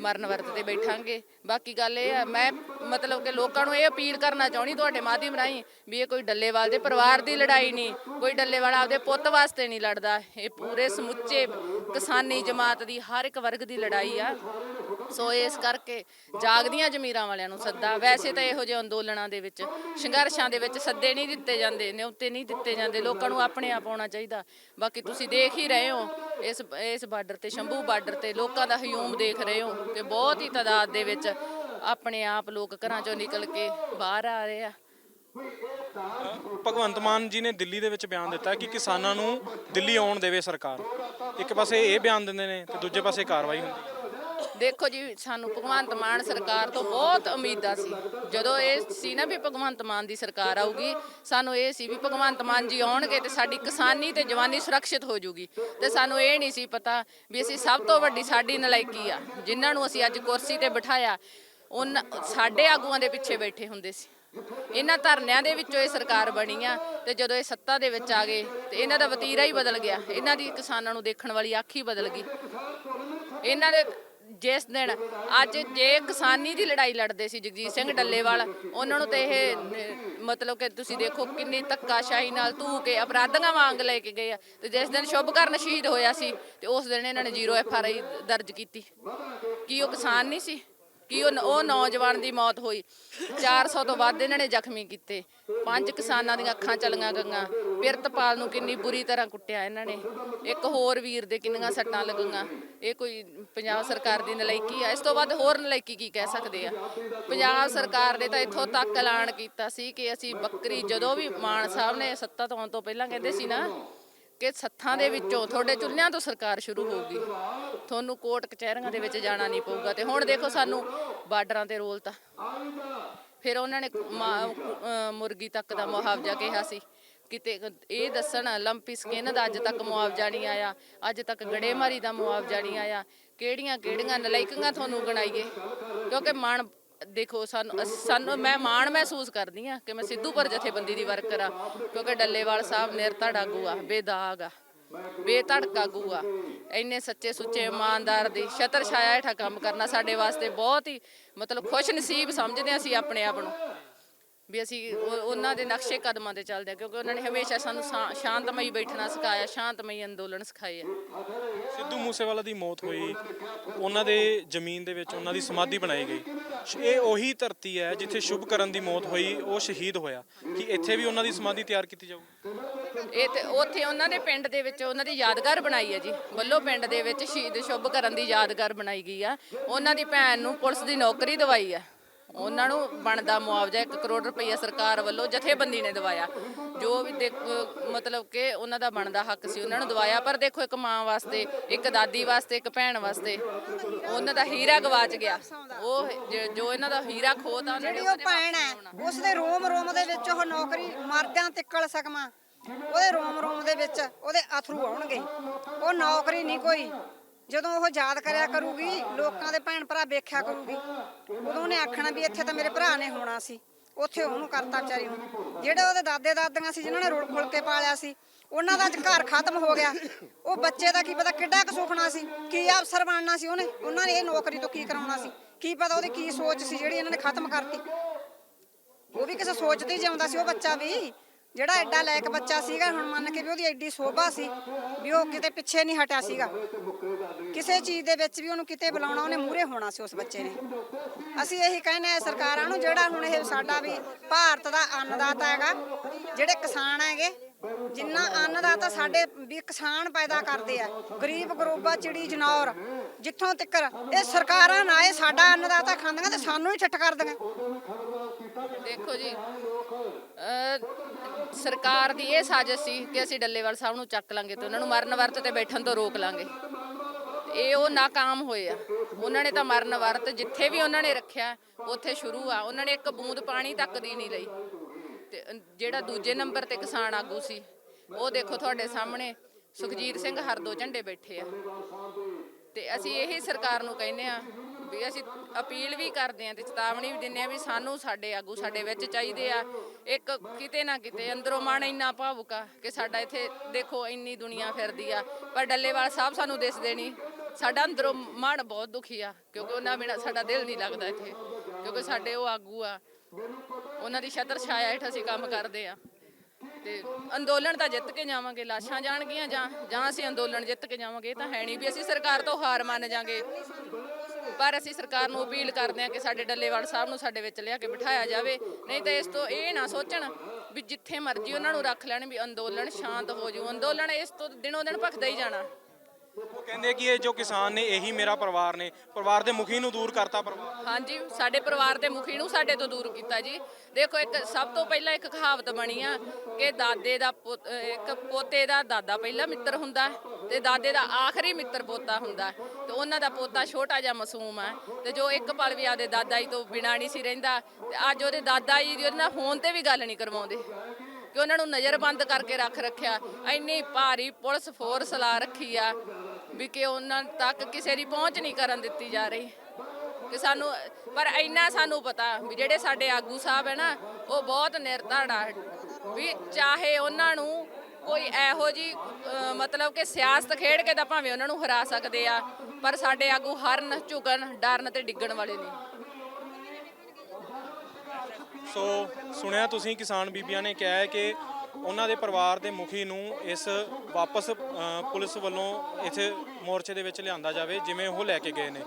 ਮਰਨ ਵਰਤ ਤੇ ਬੈਠਾਂਗੇ। ਬਾਕੀ ਗੱਲ ਇਹ ਆ, ਮੈਂ ਮਤਲਬ ਕਿ ਲੋਕਾਂ ਨੂੰ ਇਹ ਅਪੀਲ ਕਰਨਾ ਚਾਹੁੰਦੀ ਤੁਹਾਡੇ ਮਾਧਿਅਮ ਰਾਹੀਂ ਵੀ ਇਹ ਕੋਈ ਡੱਲੇਵਾਲ ਦੇ ਪਰਿਵਾਰ ਦੀ ਲੜਾਈ ਨਹੀਂ, ਕੋਈ ਡੱਲੇਵਾਲ ਆਪਦੇ ਪੁੱਤ ਵਾਸਤੇ ਨਹੀਂ ਲੜਦਾ। ਇਹ ਪੂਰੇ ਸਮੁੱਚੇ ਕਿਸਾਨੀ ਜਮਾਤ ਦੀ ਹਰ ਇੱਕ ਵਰਗ ਦੀ ਲੜਾਈ ਆ। ਸੋ ਇਸ ਕਰਕੇ ਜਾਗਦੀਆਂ ਜ਼ਮੀਰਾਂ ਵਾਲਿਆਂ ਨੂੰ ਸੱਦਾ। ਵੈਸੇ ਤਾਂ ਇਹੋ ਜਿਹੇ ਅੰਦੋਲਨਾਂ ਦੇ ਵਿੱਚ, ਸੰਘਰਸ਼ਾਂ ਦੇ ਵਿੱਚ ਸੱਦੇ ਨਹੀਂ ਦਿੱਤੇ ਜਾਂਦੇ, ਨਿਉਤੇ ਨਹੀਂ ਦਿੱਤੇ ਜਾਂਦੇ। ਲੋਕਾਂ ਨੂੰ ਆਪਣੇ ਆਪ ਆਉਣਾ ਚਾਹੀਦਾ। ਬਾਕੀ ਤੁਸੀਂ ਦੇਖ ਹੀ ਰਹੇ ਹੋ, ਇਸ ਇਸ ਬਾਰਡਰ ਤੇ, ਸ਼ੰਭੂ ਬਾਰਡਰ ਤੇ ਲੋਕਾਂ ਦਾ ਹਯੂਮ ਦੇਖ ਰਹੇ ਹੋ ਕਿ ਬਹੁਤ ਹੀ ਤਾਦਾਦ ਦੇ ਵਿੱਚ ਆਪਣੇ ਆਪ ਲੋਕ ਘਰਾਂ ਚੋਂ ਨਿਕਲ ਕੇ ਬਾਹਰ ਆ ਰਹੇ ਆ।
ਭਗਵੰਤ ਮਾਨ ਜੀ ਨੇ ਦਿੱਲੀ ਦੇ ਵਿੱਚ ਬਿਆਨ ਦਿੱਤਾ ਕਿ ਕਿਸਾਨਾਂ ਨੂੰ ਦਿੱਲੀ ਆਉਣ ਦੇਵੇ ਸਰਕਾਰ। ਇੱਕ ਪਾਸੇ ਇਹ ਬਿਆਨ ਦਿੰਦੇ ਨੇ ਤੇ ਦੂਜੇ ਪਾਸੇ ਕਾਰਵਾਈ ਹੁੰਦੀ। ਹੈ
ਦੇਖੋ ਜੀ, ਸਾਨੂੰ ਭਗਵੰਤ ਮਾਨ ਸਰਕਾਰ ਤੋਂ ਬਹੁਤ ਉਮੀਦਾਂ ਸੀ। ਜਦੋਂ ਇਹ ਸੀ ਨਾ ਵੀ ਭਗਵੰਤ ਮਾਨ ਦੀ ਸਰਕਾਰ ਆਊਗੀ, ਸਾਨੂੰ ਇਹ ਸੀ ਵੀ ਭਗਵੰਤ ਮਾਨ ਜੀ ਆਉਣਗੇ ਤੇ ਸਾਡੀ ਕਿਸਾਨੀ ਤੇ ਜਵਾਨੀ ਸੁਰੱਖਿਅਤ ਹੋ ਜੂਗੀ। ਤੇ ਸਾਨੂੰ ਇਹ ਨਹੀਂ ਸੀ ਪਤਾ ਵੀ ਅਸੀਂ ਸਭ ਤੋਂ ਵੱਡੀ ਸਾਡੀ ਨਲਾਇਕੀ ਆ, ਜਿਨ੍ਹਾਂ ਨੂੰ ਅਸੀਂ ਅੱਜ ਕੁਰਸੀ ਤੇ ਬਿਠਾਇਆ ਉਹਨਾਂ ਸਾਡੇ ਆਗੂਆਂ ਦੇ ਪਿੱਛੇ ਬੈਠੇ ਹੁੰਦੇ ਸੀ। ਇਹਨਾਂ ਧਰਨਿਆਂ ਦੇ ਵਿੱਚੋਂ ਇਹ ਸਰਕਾਰ ਬਣੀ ਆ ਤੇ ਜਦੋਂ ਇਹ ਸੱਤਾ ਦੇ ਵਿੱਚ ਆ ਗਏ, ਤੇ ਇਹਨਾਂ ਦਾ ਵਤੀਰਾ ਹੀ ਬਦਲ ਗਿਆ। ਇਹਨਾਂ ਦੀ ਕਿਸਾਨਾਂ ਨੂੰ ਦੇਖਣ ਵਾਲੀ ਅੱਖ ਹੀ ਬਦਲ ਗਈ। ਇਹਨਾਂ ਦੇ ਜਿਸ ਦਿਨ ਅੱਜ ਜੇ ਕਿਸਾਨੀ ਦੀ ਲੜਾਈ ਲੜਦੇ ਸੀ ਜਗਜੀਤ ਸਿੰਘ ਡੱਲੇਵਾਲ, ਉਹਨਾਂ ਨੂੰ ਤੇ ਇਹ ਮਤਲਬ ਕਿ ਤੁਸੀਂ ਦੇਖੋ ਕਿੰਨੀ ਧੱਕਾਸ਼ਾਹੀ ਨਾਲ ਧੂ ਕੇ ਅਪਰਾਧੀਆਂ ਵਾਂਗ ਲੈ ਕੇ ਗਏ ਆ। ਤੇ ਜਿਸ ਦਿਨ ਸ਼ੁਭਕਰਨ ਸ਼ਹੀਦ ਹੋਇਆ ਸੀ, ਤੇ ਉਸ ਦਿਨ ਇਹਨਾਂ ਨੇ ਜ਼ੀਰੋ ਐਫ ਆਰ ਆਈ ਦਰਜ ਕੀਤੀ। ਕੀ ਉਹ ਕਿਸਾਨ ਨਹੀਂ ਸੀ? ਕਿ ਉਹ ਉਹ ਨੌਜਵਾਨ ਦੀ ਮੌਤ ਹੋਈ। 400 ਤੋਂ ਵੱਧ ਇਹਨਾਂ ਨੇ ਜ਼ਖਮੀ ਕੀਤੇ। ਪੰਜ ਕਿਸਾਨਾਂ ਦੀਆਂ ਅੱਖਾਂ ਚਲੀਆਂ ਗਈਆਂ। ਪਿਰਤਪਾਲ ਨੂੰ ਕਿੰਨੀ ਬੁਰੀ ਤਰ੍ਹਾਂ ਕੁੱਟਿਆ ਇਹਨਾਂ ਨੇ। ਇੱਕ ਹੋਰ ਵੀਰ ਦੇ ਕਿੰਨੀਆਂ ਸੱਟਾਂ ਲੱਗੀਆਂ। ਇਹ ਕੋਈ ਪੰਜਾਬ ਸਰਕਾਰ ਦੀ ਨਲਾਇਕੀ ਆ। ਇਸ ਤੋਂ ਵੱਧ ਹੋਰ ਨਲਾਇਕੀ ਕੀ ਕਹਿ ਸਕਦੇ ਆ? ਪੰਜਾਬ ਸਰਕਾਰ ਨੇ ਤਾਂ ਇੱਥੋਂ ਤੱਕ ਐਲਾਨ ਕੀਤਾ ਸੀ ਕਿ ਅਸੀਂ ਬੱਕਰੀ ਜਦੋਂ ਵੀ ਮਾਨ ਸਾਹਿਬ ਨੇ ਸੱਤਾ ਤੋਂ ਆਉਣ ਤੋਂ ਪਹਿਲਾਂ ਕਹਿੰਦੇ ਸੀ ਨਾ ਕਿ ਸੱਥਾਂ ਦੇ ਵਿੱਚੋਂ ਤੁਹਾਡੇ ਚੁੱਲ੍ਹਿਆਂ ਤੋਂ ਸਰਕਾਰ ਸ਼ੁਰੂ ਹੋਊਗੀ। ਤੁਹਾਨੂੰ ਕੋਰਟ ਕਚਹਿਰੀਆਂ ਦੇ ਵਿੱਚ ਜਾਣਾ ਨਹੀਂ ਪਊਗਾ ਤੇ ਹੁਣ ਦੇਖੋ ਸਾਨੂੰ ਬਾਰਡਰਾਂ ਤੇ ਰੋਲ ਤਾਂ। ਫਿਰ ਉਹਨਾਂ ਨੇ ਮੁਰਗੀ ਤੱਕ ਦਾ ਮੁਆਵਜ਼ਾ ਕਿਹਾ ਸੀ। ਕਿਤੇ ਇਹ ਦੱਸਣ ਲੰਪੀ ਸਕਿਨ ਦਾ ਅੱਜ ਤੱਕ ਮੁਆਵਜ਼ਾ ਨਹੀਂ ਆਇਆ। ਅੱਜ ਤੱਕ ਗੜੇਮਾਰੀ ਦਾ ਮੁਆਵਜ਼ਾ ਨਹੀਂ ਆਇਆ। ਕਿਹੜੀਆਂ ਕਿਹੜੀਆਂ ਨਲਾਇਕਾਂ ਤੁਹਾਨੂੰ ਗਣਾਈਏ? ਕਿਉਂਕਿ ਮਨ ਦੇਖੋ, ਸਾਨੂੰ ਅਸ- ਸਾਨੂੰ ਮੈਂ ਮਾਣ ਮਹਿਸੂਸ ਕਰਦੀ ਆ ਕਿ ਮੈਂ ਸਿੱਧੂਪੁਰ ਜਥੇਬੰਦੀ ਦੀ ਵਰਕਰ ਆ ਕਿਉਂਕਿ ਡੱਲੇਵਾਲ ਸਾਹਿਬ ਨਿਰਧੜ ਆਗੂ ਆ ਬੇਦਾਗ ਆ, ਬੇਧੜਕ ਆਗੂ ਆ ਇੰਨੇ ਸੱਚੇ ਸੁੱਚੇ ਇਮਾਨਦਾਰ ਦੀ ਛਤਰ ਛਾਇਆ ਹੇਠਾਂ ਕੰਮ ਕਰਨਾ ਸਾਡੇ ਵਾਸਤੇ ਬਹੁਤ ਹੀ ਮਤਲਬ ਖੁਸ਼ ਨਸੀਬ ਸਮਝਦੇ ਹਾਂ ਅਸੀਂ ਆਪਣੇ ਆਪ ਨੂੰ। ਵੀ ਅਸੀਂ ਉਹ- ਉਹਨਾਂ ਦੇ ਨਕਸ਼ੇ ਕਦਮਾਂ ਤੇ ਚੱਲਦੇ ਆ ਕਿਉਂਕਿ ਉਹਨਾਂ ਨੇ ਹਮੇਸ਼ਾ ਸਾਨੂੰ ਸ਼ਾ- ਸ਼ਾਂਤਮਈ ਬੈਠਣਾ ਸਿਖਾਇਆ ਸ਼ਾਂਤਮਈ ਅੰਦੋਲਨ ਸਿਖਾਏ ਆ
ਸਿੱਧੂ ਮੂਸੇਵਾਲਾ ਦੀ ਮੌਤ ਹੋਈ ਉਹਨਾਂ ਦੇ ਜ਼ਮੀਨ ਦੇ ਵਿੱਚ ਉਹਨਾਂ ਦੀ ਸਮਾਧੀ ਬਣਾਈ ਗਈ। ਸ਼- ਇਹ ਉਹੀ ਧਰਤੀ ਹੈ ਜਿੱਥੇ ਸ਼ੁਭਕਰਨ ਦੀ ਮੌਤ ਹੋਈ ਉਹ ਸ਼ਹੀਦ ਹੋਇਆ। ਕਿ ਇੱਥੇ ਵੀ ਉਹਨਾਂ ਦੀ ਸਮਾਧੀ ਤਿਆਰ ਕੀਤੀ ਜਾਊ?
ਇਹ ਤੇ ਉੱਥੇ ਉਹਨਾਂ ਦੇ ਪਿੰਡ ਦੇ ਵਿੱਚ ਉਹਨਾਂ ਦੀ ਯਾਦਗਾਰ ਬਣਾਈ ਹੈ ਜੀ। ਵੱਲੋ ਪਿੰਡ ਦੇ ਵਿੱਚ ਸ਼ਹੀਦ ਸ਼ੁਭ ਕਰਨ ਦੀ ਯਾਦਗਾਰ ਬਣਾਈ ਗਈ ਆ। ਉਹਨਾਂ ਦੀ ਭੈਣ ਨੂੰ ਪੁਲਿਸ ਦੀ ਨੌਕਰੀ ਦਵਾਈ ਆ। ਉਹਨਾਂ ਨੂੰ ਬਣਦਾ ਮੁਆਵਜ਼ਾ 1 ਕਰੋੜ ਰੁਪਈਆ ਸਰਕਾਰ ਵੱਲੋਂ ਜਥੇਬੰਦੀ ਨੇ ਦਵਾਇਆ। ਜੋ ਵੀ ਦੇਖ- ਮਤਲਬ ਕਿ ਉਹਨਾਂ ਦਾ ਬਣਦਾ ਹੱਕ ਸੀ ਉਹਨਾਂ ਨੂੰ ਦਵਾਇਆ। ਪਰ ਦੇਖੋ ਇੱਕ ਮਾਂ ਵਾਸਤੇ ਇੱਕ ਦਾਦੀ ਵਾਸਤੇ ਇੱਕ ਭੈਣ ਵਾਸਤੇ ਉਹਨਾਂ ਦਾ ਹੀਰਾ ਗਵਾਚ ਗਿਆ। ਉਹ ਜ- ਜੋ ਇਹਨਾਂ ਦਾ ਹੀਰਾ ਖੋਤਾ ਉਹਨਾਂ ਨੇ
ਜਿਹੜੀ ਉਹ
ਉਹਦੇ
ਭੈਣ
ਵਾਪਸ
ਹੈ
ਲਿਆਉਣਾ।
ਉਸ ਦੇ ਰੋਮ ਰੋਮ ਦੇ ਵਿੱਚ ਉਹ ਨੌਕਰੀ ਮਰਦਿਆਂ ਤਿੱਕਲ ਸਕਮਾ। ਉਹਦੇ ਰੋਮ ਰੋਮ ਦੇ ਵਿੱਚ ਉਹਦੇ ਅਥਰੂ ਆਉਣਗੇ। ਉਹ ਨੌਕਰੀ ਨਹੀਂ ਕੋਈ ਜਦੋਂ ਉਹ ਯਾਦ ਕਰਿਆ ਕਰੂਗੀ, ਲੋਕਾਂ ਦੇ ਭੈਣ ਭਰਾ ਵੇਖਿਆ ਕਰੂਗੀ, ਉਦੋਂ ਉਹਨੇ ਆਖਣਾ ਵੀ ਇੱਥੇ ਤਾਂ ਮੇਰੇ ਭਰਾ ਨੇ ਹੋਣਾ ਸੀ, ਉੱਥੇ ਉਹਨੂੰ ਕਰਤਾ ਵਿਚਾਰੀ ਨੂੰ। ਜਿਹੜੇ ਉਹਦੇ ਦਾਦੇ ਦਾਦੀਆਂ ਸੀ, ਜਿਨ੍ਹਾਂ ਨੇ ਰੋਲ ਖੋਲ ਕੇ ਪਾਲਿਆ ਸੀ, ਉਹਨਾਂ ਦਾ ਘਰ ਖਤਮ ਹੋ ਗਿਆ। ਉਹ ਬੱਚੇ ਦਾ ਕੀ ਪਤਾ ਕਿੱਡਾ ਕੁ ਸੁਪਨਾ ਸੀ, ਕੀ ਅਫਸਰ ਬਣਨਾ ਸੀ ਉਹਨੇ, ਉਹਨਾਂ ਨੇ ਇਹ ਨੌਕਰੀ ਤੋਂ ਕੀ ਕਰਾਉਣਾ ਸੀ, ਕੀ ਪਤਾ ਉਹਦੀ ਕੀ ਸੋਚ ਸੀ ਜਿਹੜੀ ਇਹਨਾਂ ਨੇ ਖਤਮ ਕਰਤੀ। ਉਹ ਵੀ ਕਿਸੇ ਸੋਚਦੇ ਹੀ ਜਿਉਂਦਾ ਸੀ, ਉਹ ਬੱਚਾ ਵੀ, ਜਿਹੜਾ ਐਡਾ ਲਾਇਕ ਬੱਚਾ ਸੀਗਾ, ਹੁਣ ਮੰਨ ਕੇ ਵੀ ਉਹਦੀ ਐਡੀ ਸੋਭਾ ਸੀ, ਵੀ ਉਹ ਕਿਤੇ ਪਿੱਛੇ ਨਹੀਂ ਹਟਿਆ ਸੀਗਾ। ਕਿਸੇ ਚੀਜ਼ ਦੇ ਵਿੱਚ ਵੀ ਉਹਨੂੰ ਕਿਤੇ ਬੁਲਾਉਣਾ, ਉਹਨੇ ਮੂਹਰੇ ਹੋਣਾ ਸੀ ਉਸ ਬੱਚੇ ਨੇ। ਅਸੀਂ ਇਹੀ ਕਹਿੰਦੇ ਆ ਸਰਕਾਰਾਂ ਨੂੰ, ਜਿਹੜਾ ਹੁਣ ਇਹ ਸਾਡਾ ਵੀ ਭਾਰਤ ਦਾ ਅੰਨਦਾਤਾ ਹੈਗਾ, ਜਿਹੜੇ ਕਿਸਾਨ ਹੈਗੇ, ਜਿੰਨਾ ਅੰਨਦਾਤਾ ਸਾਡੇ ਵੀ ਕਿਸਾਨ ਪੈਦਾ ਕਰਦੇ ਆ, ਗਰੀਬ ਗਰੂਬਾ, ਚਿੜੀ ਜਨੌਰ, ਜਿੱਥੋਂ ਤਿੱਕਰ ਇਹ ਸਰਕਾਰਾਂ ਨਾ ਇਹ ਸਾਡਾ ਅੰਨਦਾਤਾ ਖਾਂਦੀਆਂ ਤੇ ਸਾਨੂੰ ਹੀ ਠੱਠ ਕਰਦੀਆਂ।
ਦੇਖੋ ਜੀ, ਅਹ ਸਰਕਾਰ ਦੀ ਇਹ ਸਾਜ਼ਿਸ਼ ਸੀ ਕਿ ਅਸੀਂ ਡੱਲੇਵਾਲ ਸਾਹਿਬ ਨੂੰ ਚੱਕ ਲਾਂਗੇ ਤੇ ਉਹਨਾਂ ਨੂੰ ਮਰਨ ਵਰਤ ਤੇ ਬੈਠਣ ਤੋਂ ਰੋਕ ਲਾਂਗੇ। ਇਹ ਉਹ ਨਾਕਾਮ ਹੋਏ ਆ। ਉਹਨਾਂ ਨੇ ਤਾਂ ਮਰਨ ਵਰਤ ਜਿੱਥੇ ਵੀ ਉਹਨਾਂ ਨੇ ਰੱਖਿਆ, ਉੱਥੇ ਸ਼ੁਰੂ ਆ। ਉਹਨਾਂ ਨੇ ਇੱਕ ਬੂੰਦ ਪਾਣੀ ਤੱਕ ਦੀ ਨਹੀਂ ਲਈ। ਤੇ ਜਿਹੜਾ ਦੂਜੇ ਨੰਬਰ ਤੇ ਕਿਸਾਨ ਆਗੂ ਸੀ, ਉਹ ਦੇਖੋ ਤੁਹਾਡੇ ਸਾਹਮਣੇ, ਸੁਖਜੀਤ ਸਿੰਘ ਹਰ ਦੋ ਝੰਡੇ ਬੈਠੇ ਆ। ਤੇ ਅਸੀਂ ਇਹੀ ਸਰਕਾਰ ਨੂੰ ਕਹਿੰਦੇ ਆ ਵੀ ਅਸੀਂ ਅਪੀਲ ਵੀ ਕਰਦੇ ਆ ਤੇ ਚੇਤਾਵਨੀ ਵੀ ਦਿੰਦੇ ਆ ਵੀ ਸਾਨੂੰ ਸਾਡੇ ਆਗੂ ਸਾਡੇ ਵਿੱਚ ਚਾਹੀਦੇ ਆ। ਇੱਕ ਕਿਤੇ ਨਾ ਕਿਤੇ ਅੰਦਰੋਂ ਮਨ ਇੰਨਾ ਭਾਵੁਕ ਆ ਕਿ ਸਾਡਾ ਇੱਥੇ ਦੇਖੋ ਇੰਨੀ ਦੁਨੀਆ ਫਿਰਦੀ ਆ। ਪਰ ਡੱਲੇਵਾਲ ਸਾਹਿਬ ਸਾਨੂੰ ਦਿਸਦੇ ਨਹੀਂ। ਸਾਡਾ ਅੰਦਰੋਂ ਮਨ ਬਹੁਤ ਦੁਖੀ ਆ, ਕਿਉਂਕਿ ਉਹਨਾਂ ਬਿਨਾਂ ਸਾਡਾ ਦਿਲ ਨਹੀਂ ਲੱਗਦਾ ਇੱਥੇ, ਕਿਉਂਕਿ ਸਾਡੇ ਉਹ ਆਗੂ ਆ। ਉਹਨਾਂ ਦੀ ਛਤਰ ਛਾਇਆ ਹੇਠ ਅਸੀਂ ਕੰਮ ਕਰਦੇ ਆ। ਤੇ ਅੰਦੋਲਨ ਤਾਂ ਜਿੱਤ ਕੇ ਜਾਵਾਂਗੇ, ਲਾਸ਼ਾਂ ਜਾਣਗੀਆਂ ਜਾਂ ਜਾਂ ਅਸੀਂ ਅੰਦੋਲਨ ਜਿੱਤ ਕੇ ਜਾਵਾਂਗੇ, ਇਹ ਤਾਂ ਹੈ ਨਹੀਂ ਵੀ ਅਸੀਂ ਸਰਕਾਰ ਤੋਂ ਹਾਰ ਮੰਨ ਜਾਾਂਗੇ। ਪਰ ਅਸੀਂ ਸਰਕਾਰ ਨੂੰ ਅਪੀਲ ਕਰਦੇ ਹਾਂ ਕਿ ਸਾਡੇ ਡੱਲੇਵਾਲ ਸਾਹਿਬ ਨੂੰ ਸਾਡੇ ਵਿੱਚ ਲਿਆ ਕੇ ਬਿਠਾਇਆ ਜਾਵੇ, ਨਹੀਂ ਤਾਂ ਇਸ ਤੋਂ ਇਹ ਨਾ ਸੋਚਣ ਵੀ ਜਿੱਥੇ ਮਰਜ਼ੀ ਉਹਨਾਂ ਨੂੰ ਰੱਖ ਲੈਣ ਵੀ ਅੰਦੋਲਨ ਸ਼ਾਂਤ ਹੋ ਜੂ ਅੰਦੋਲਨ ਇਸ ਤੋਂ ਦਿਨੋਂ ਦਿਨ ਭਖਦਾ ਹੀ ਜਾਣਾ।
ਉਹ ਕਹਿੰਦੇ ਕਿ ਇਹ ਜੋ ਕਿਸਾਨ ਨੇ, ਇਹੀ ਮੇਰਾ ਪਰਿਵਾਰ ਨੇ। ਪਰਿਵਾਰ ਦੇ ਮੁਖੀ ਨੂੰ ਦੂਰ ਕਰਤਾ ਪਰਿਵਾਰ।
ਹਾਂਜੀ, ਸਾਡੇ ਪਰਿਵਾਰ ਦੇ ਮੁਖੀ ਨੂੰ ਸਾਡੇ ਤੋਂ ਦੂਰ ਕੀਤਾ ਜੀ। ਦੇਖੋ, ਇੱਕ ਸਭ ਤੋਂ ਪਹਿਲਾਂ ਇੱਕ ਕਹਾਵਤ ਬਣੀ ਆ ਕਿ ਦਾਦੇ ਦਾ ਪੁੱਤ- ਇੱਕ ਪੋਤੇ ਦਾ ਦਾਦਾ ਪਹਿਲਾ ਮਿੱਤਰ ਹੁੰਦਾ ਤੇ ਦਾਦੇ ਦਾ ਆਖਰੀ ਮਿੱਤਰ ਪੋਤਾ ਹੁੰਦਾ ਤੇ ਉਹਨਾਂ ਦਾ ਪੋਤਾ ਛੋਟਾ ਜਿਹਾ ਮਾਸੂਮ ਹੈ ਤੇ ਜੋ ਇੱਕ ਪਲ ਵੀ ਆਪਦੇ ਦਾਦਾ ਜੀ ਤੋਂ ਬਿਨਾਂ ਨਹੀਂ ਸੀ ਰਹਿੰਦਾ, ਤੇ ਅੱਜ ਉਹਦੇ ਦਾਦਾ ਜੀ ਦੀ ਉਹਦੇ ਨਾਲ ਫੋਨ ਤੇ ਵੀ ਗੱਲ ਨਹੀਂ ਕਰਵਾਉਂਦੇ। ਕਿ ਉਹਨਾਂ ਨੂੰ ਨਜ਼ਰਬੰਦ ਕਰਕੇ ਰੱਖ ਰੱਖਿਆ। ਇੰਨੀ ਭਾਰੀ ਪੁਲਿਸ ਫੋਰਸ ਲਾ ਰੱਖੀ ਆ ਵੀ ਕਿ ਉਹਨਾਂ ਤੱਕ ਕਿਸੇ ਦੀ ਪਹੁੰਚ ਨਹੀਂ ਕਰਨ ਦਿੱਤੀ ਜਾ ਰਹੀ। ਕਿ ਸਾਨੂੰ, ਪਰ ਇੰਨਾ ਸਾਨੂੰ ਪਤਾ ਵੀ ਜਿਹੜੇ ਸਾਡੇ ਆਗੂ ਸਾਹਿਬ ਹੈ ਨਾ, ਉਹ ਬਹੁਤ ਨਿਰਧੜ ਆ ਵੀ ਚਾਹੇ ਉਹਨਾਂ ਨੂੰ ਕੋਈ ਇਹੋ ਜੀ ਮਤਲਬ ਕਿ ਸਿਆਸਤ ਖੇਡ ਕੇ ਤਾਂ ਭਾਵੇਂ ਉਹਨਾਂ ਨੂੰ ਹਰਾ ਸਕਦੇ ਆ, ਪਰ ਸਾਡੇ ਆਗੂ ਹਰਨ ਝੁਕਣ, ਡਰਨ ਤੇ ਡਿੱਗਣ ਵਾਲੇ ਨਹੀਂ।
ਸੋ ਸੁਣਿਆ ਤੁਸੀਂ ਕਿਸਾਨ ਬੀਬੀਆਂ ਨੇ ਕਿਹਾ ਹੈ ਕਿ ਉਹਨਾਂ ਦੇ ਪਰਿਵਾਰ ਦੇ ਮੁਖੀ ਨੂੰ ਇਸ ਵਾਪਸ ਪੁਲਿਸ ਵੱਲੋਂ ਇੱਥੇ ਮੋਰਚੇ ਦੇ ਵਿੱਚ ਲਿਆਂਦਾ ਜਾਵੇ, ਜਿਵੇਂ ਉਹ ਲੈ ਕੇ ਗਏ ਨੇ।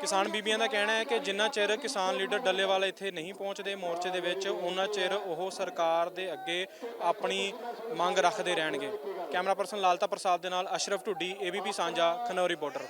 ਕਿਸਾਨ ਬੀਬੀਆਂ ਦਾ ਕਹਿਣਾ ਹੈ ਕਿ ਜਿੰਨਾ ਚਿਰ ਕਿਸਾਨ ਲੀਡਰ ਡੱਲੇਵਾਲ ਇੱਥੇ ਨਹੀਂ ਪਹੁੰਚਦੇ ਮੋਰਚੇ ਦੇ ਵਿੱਚ, ਉਹਨਾਂ ਚਿਰ ਉਹ ਸਰਕਾਰ ਦੇ ਅੱਗੇ ਆਪਣੀ ਮੰਗ ਰੱਖਦੇ ਰਹਿਣਗੇ। ਕੈਮਰਾ ਪਰਸਨ ਲਾਲਤਾ ਪ੍ਰਸਾਦ ਦੇ ਨਾਲ ਅਸ਼ਰਫ ਢੁੱਡੀ, ਏਬੀਪੀ ਸਾਂਝਾ, ਖਨੌਰੀ ਬਾਰਡਰ।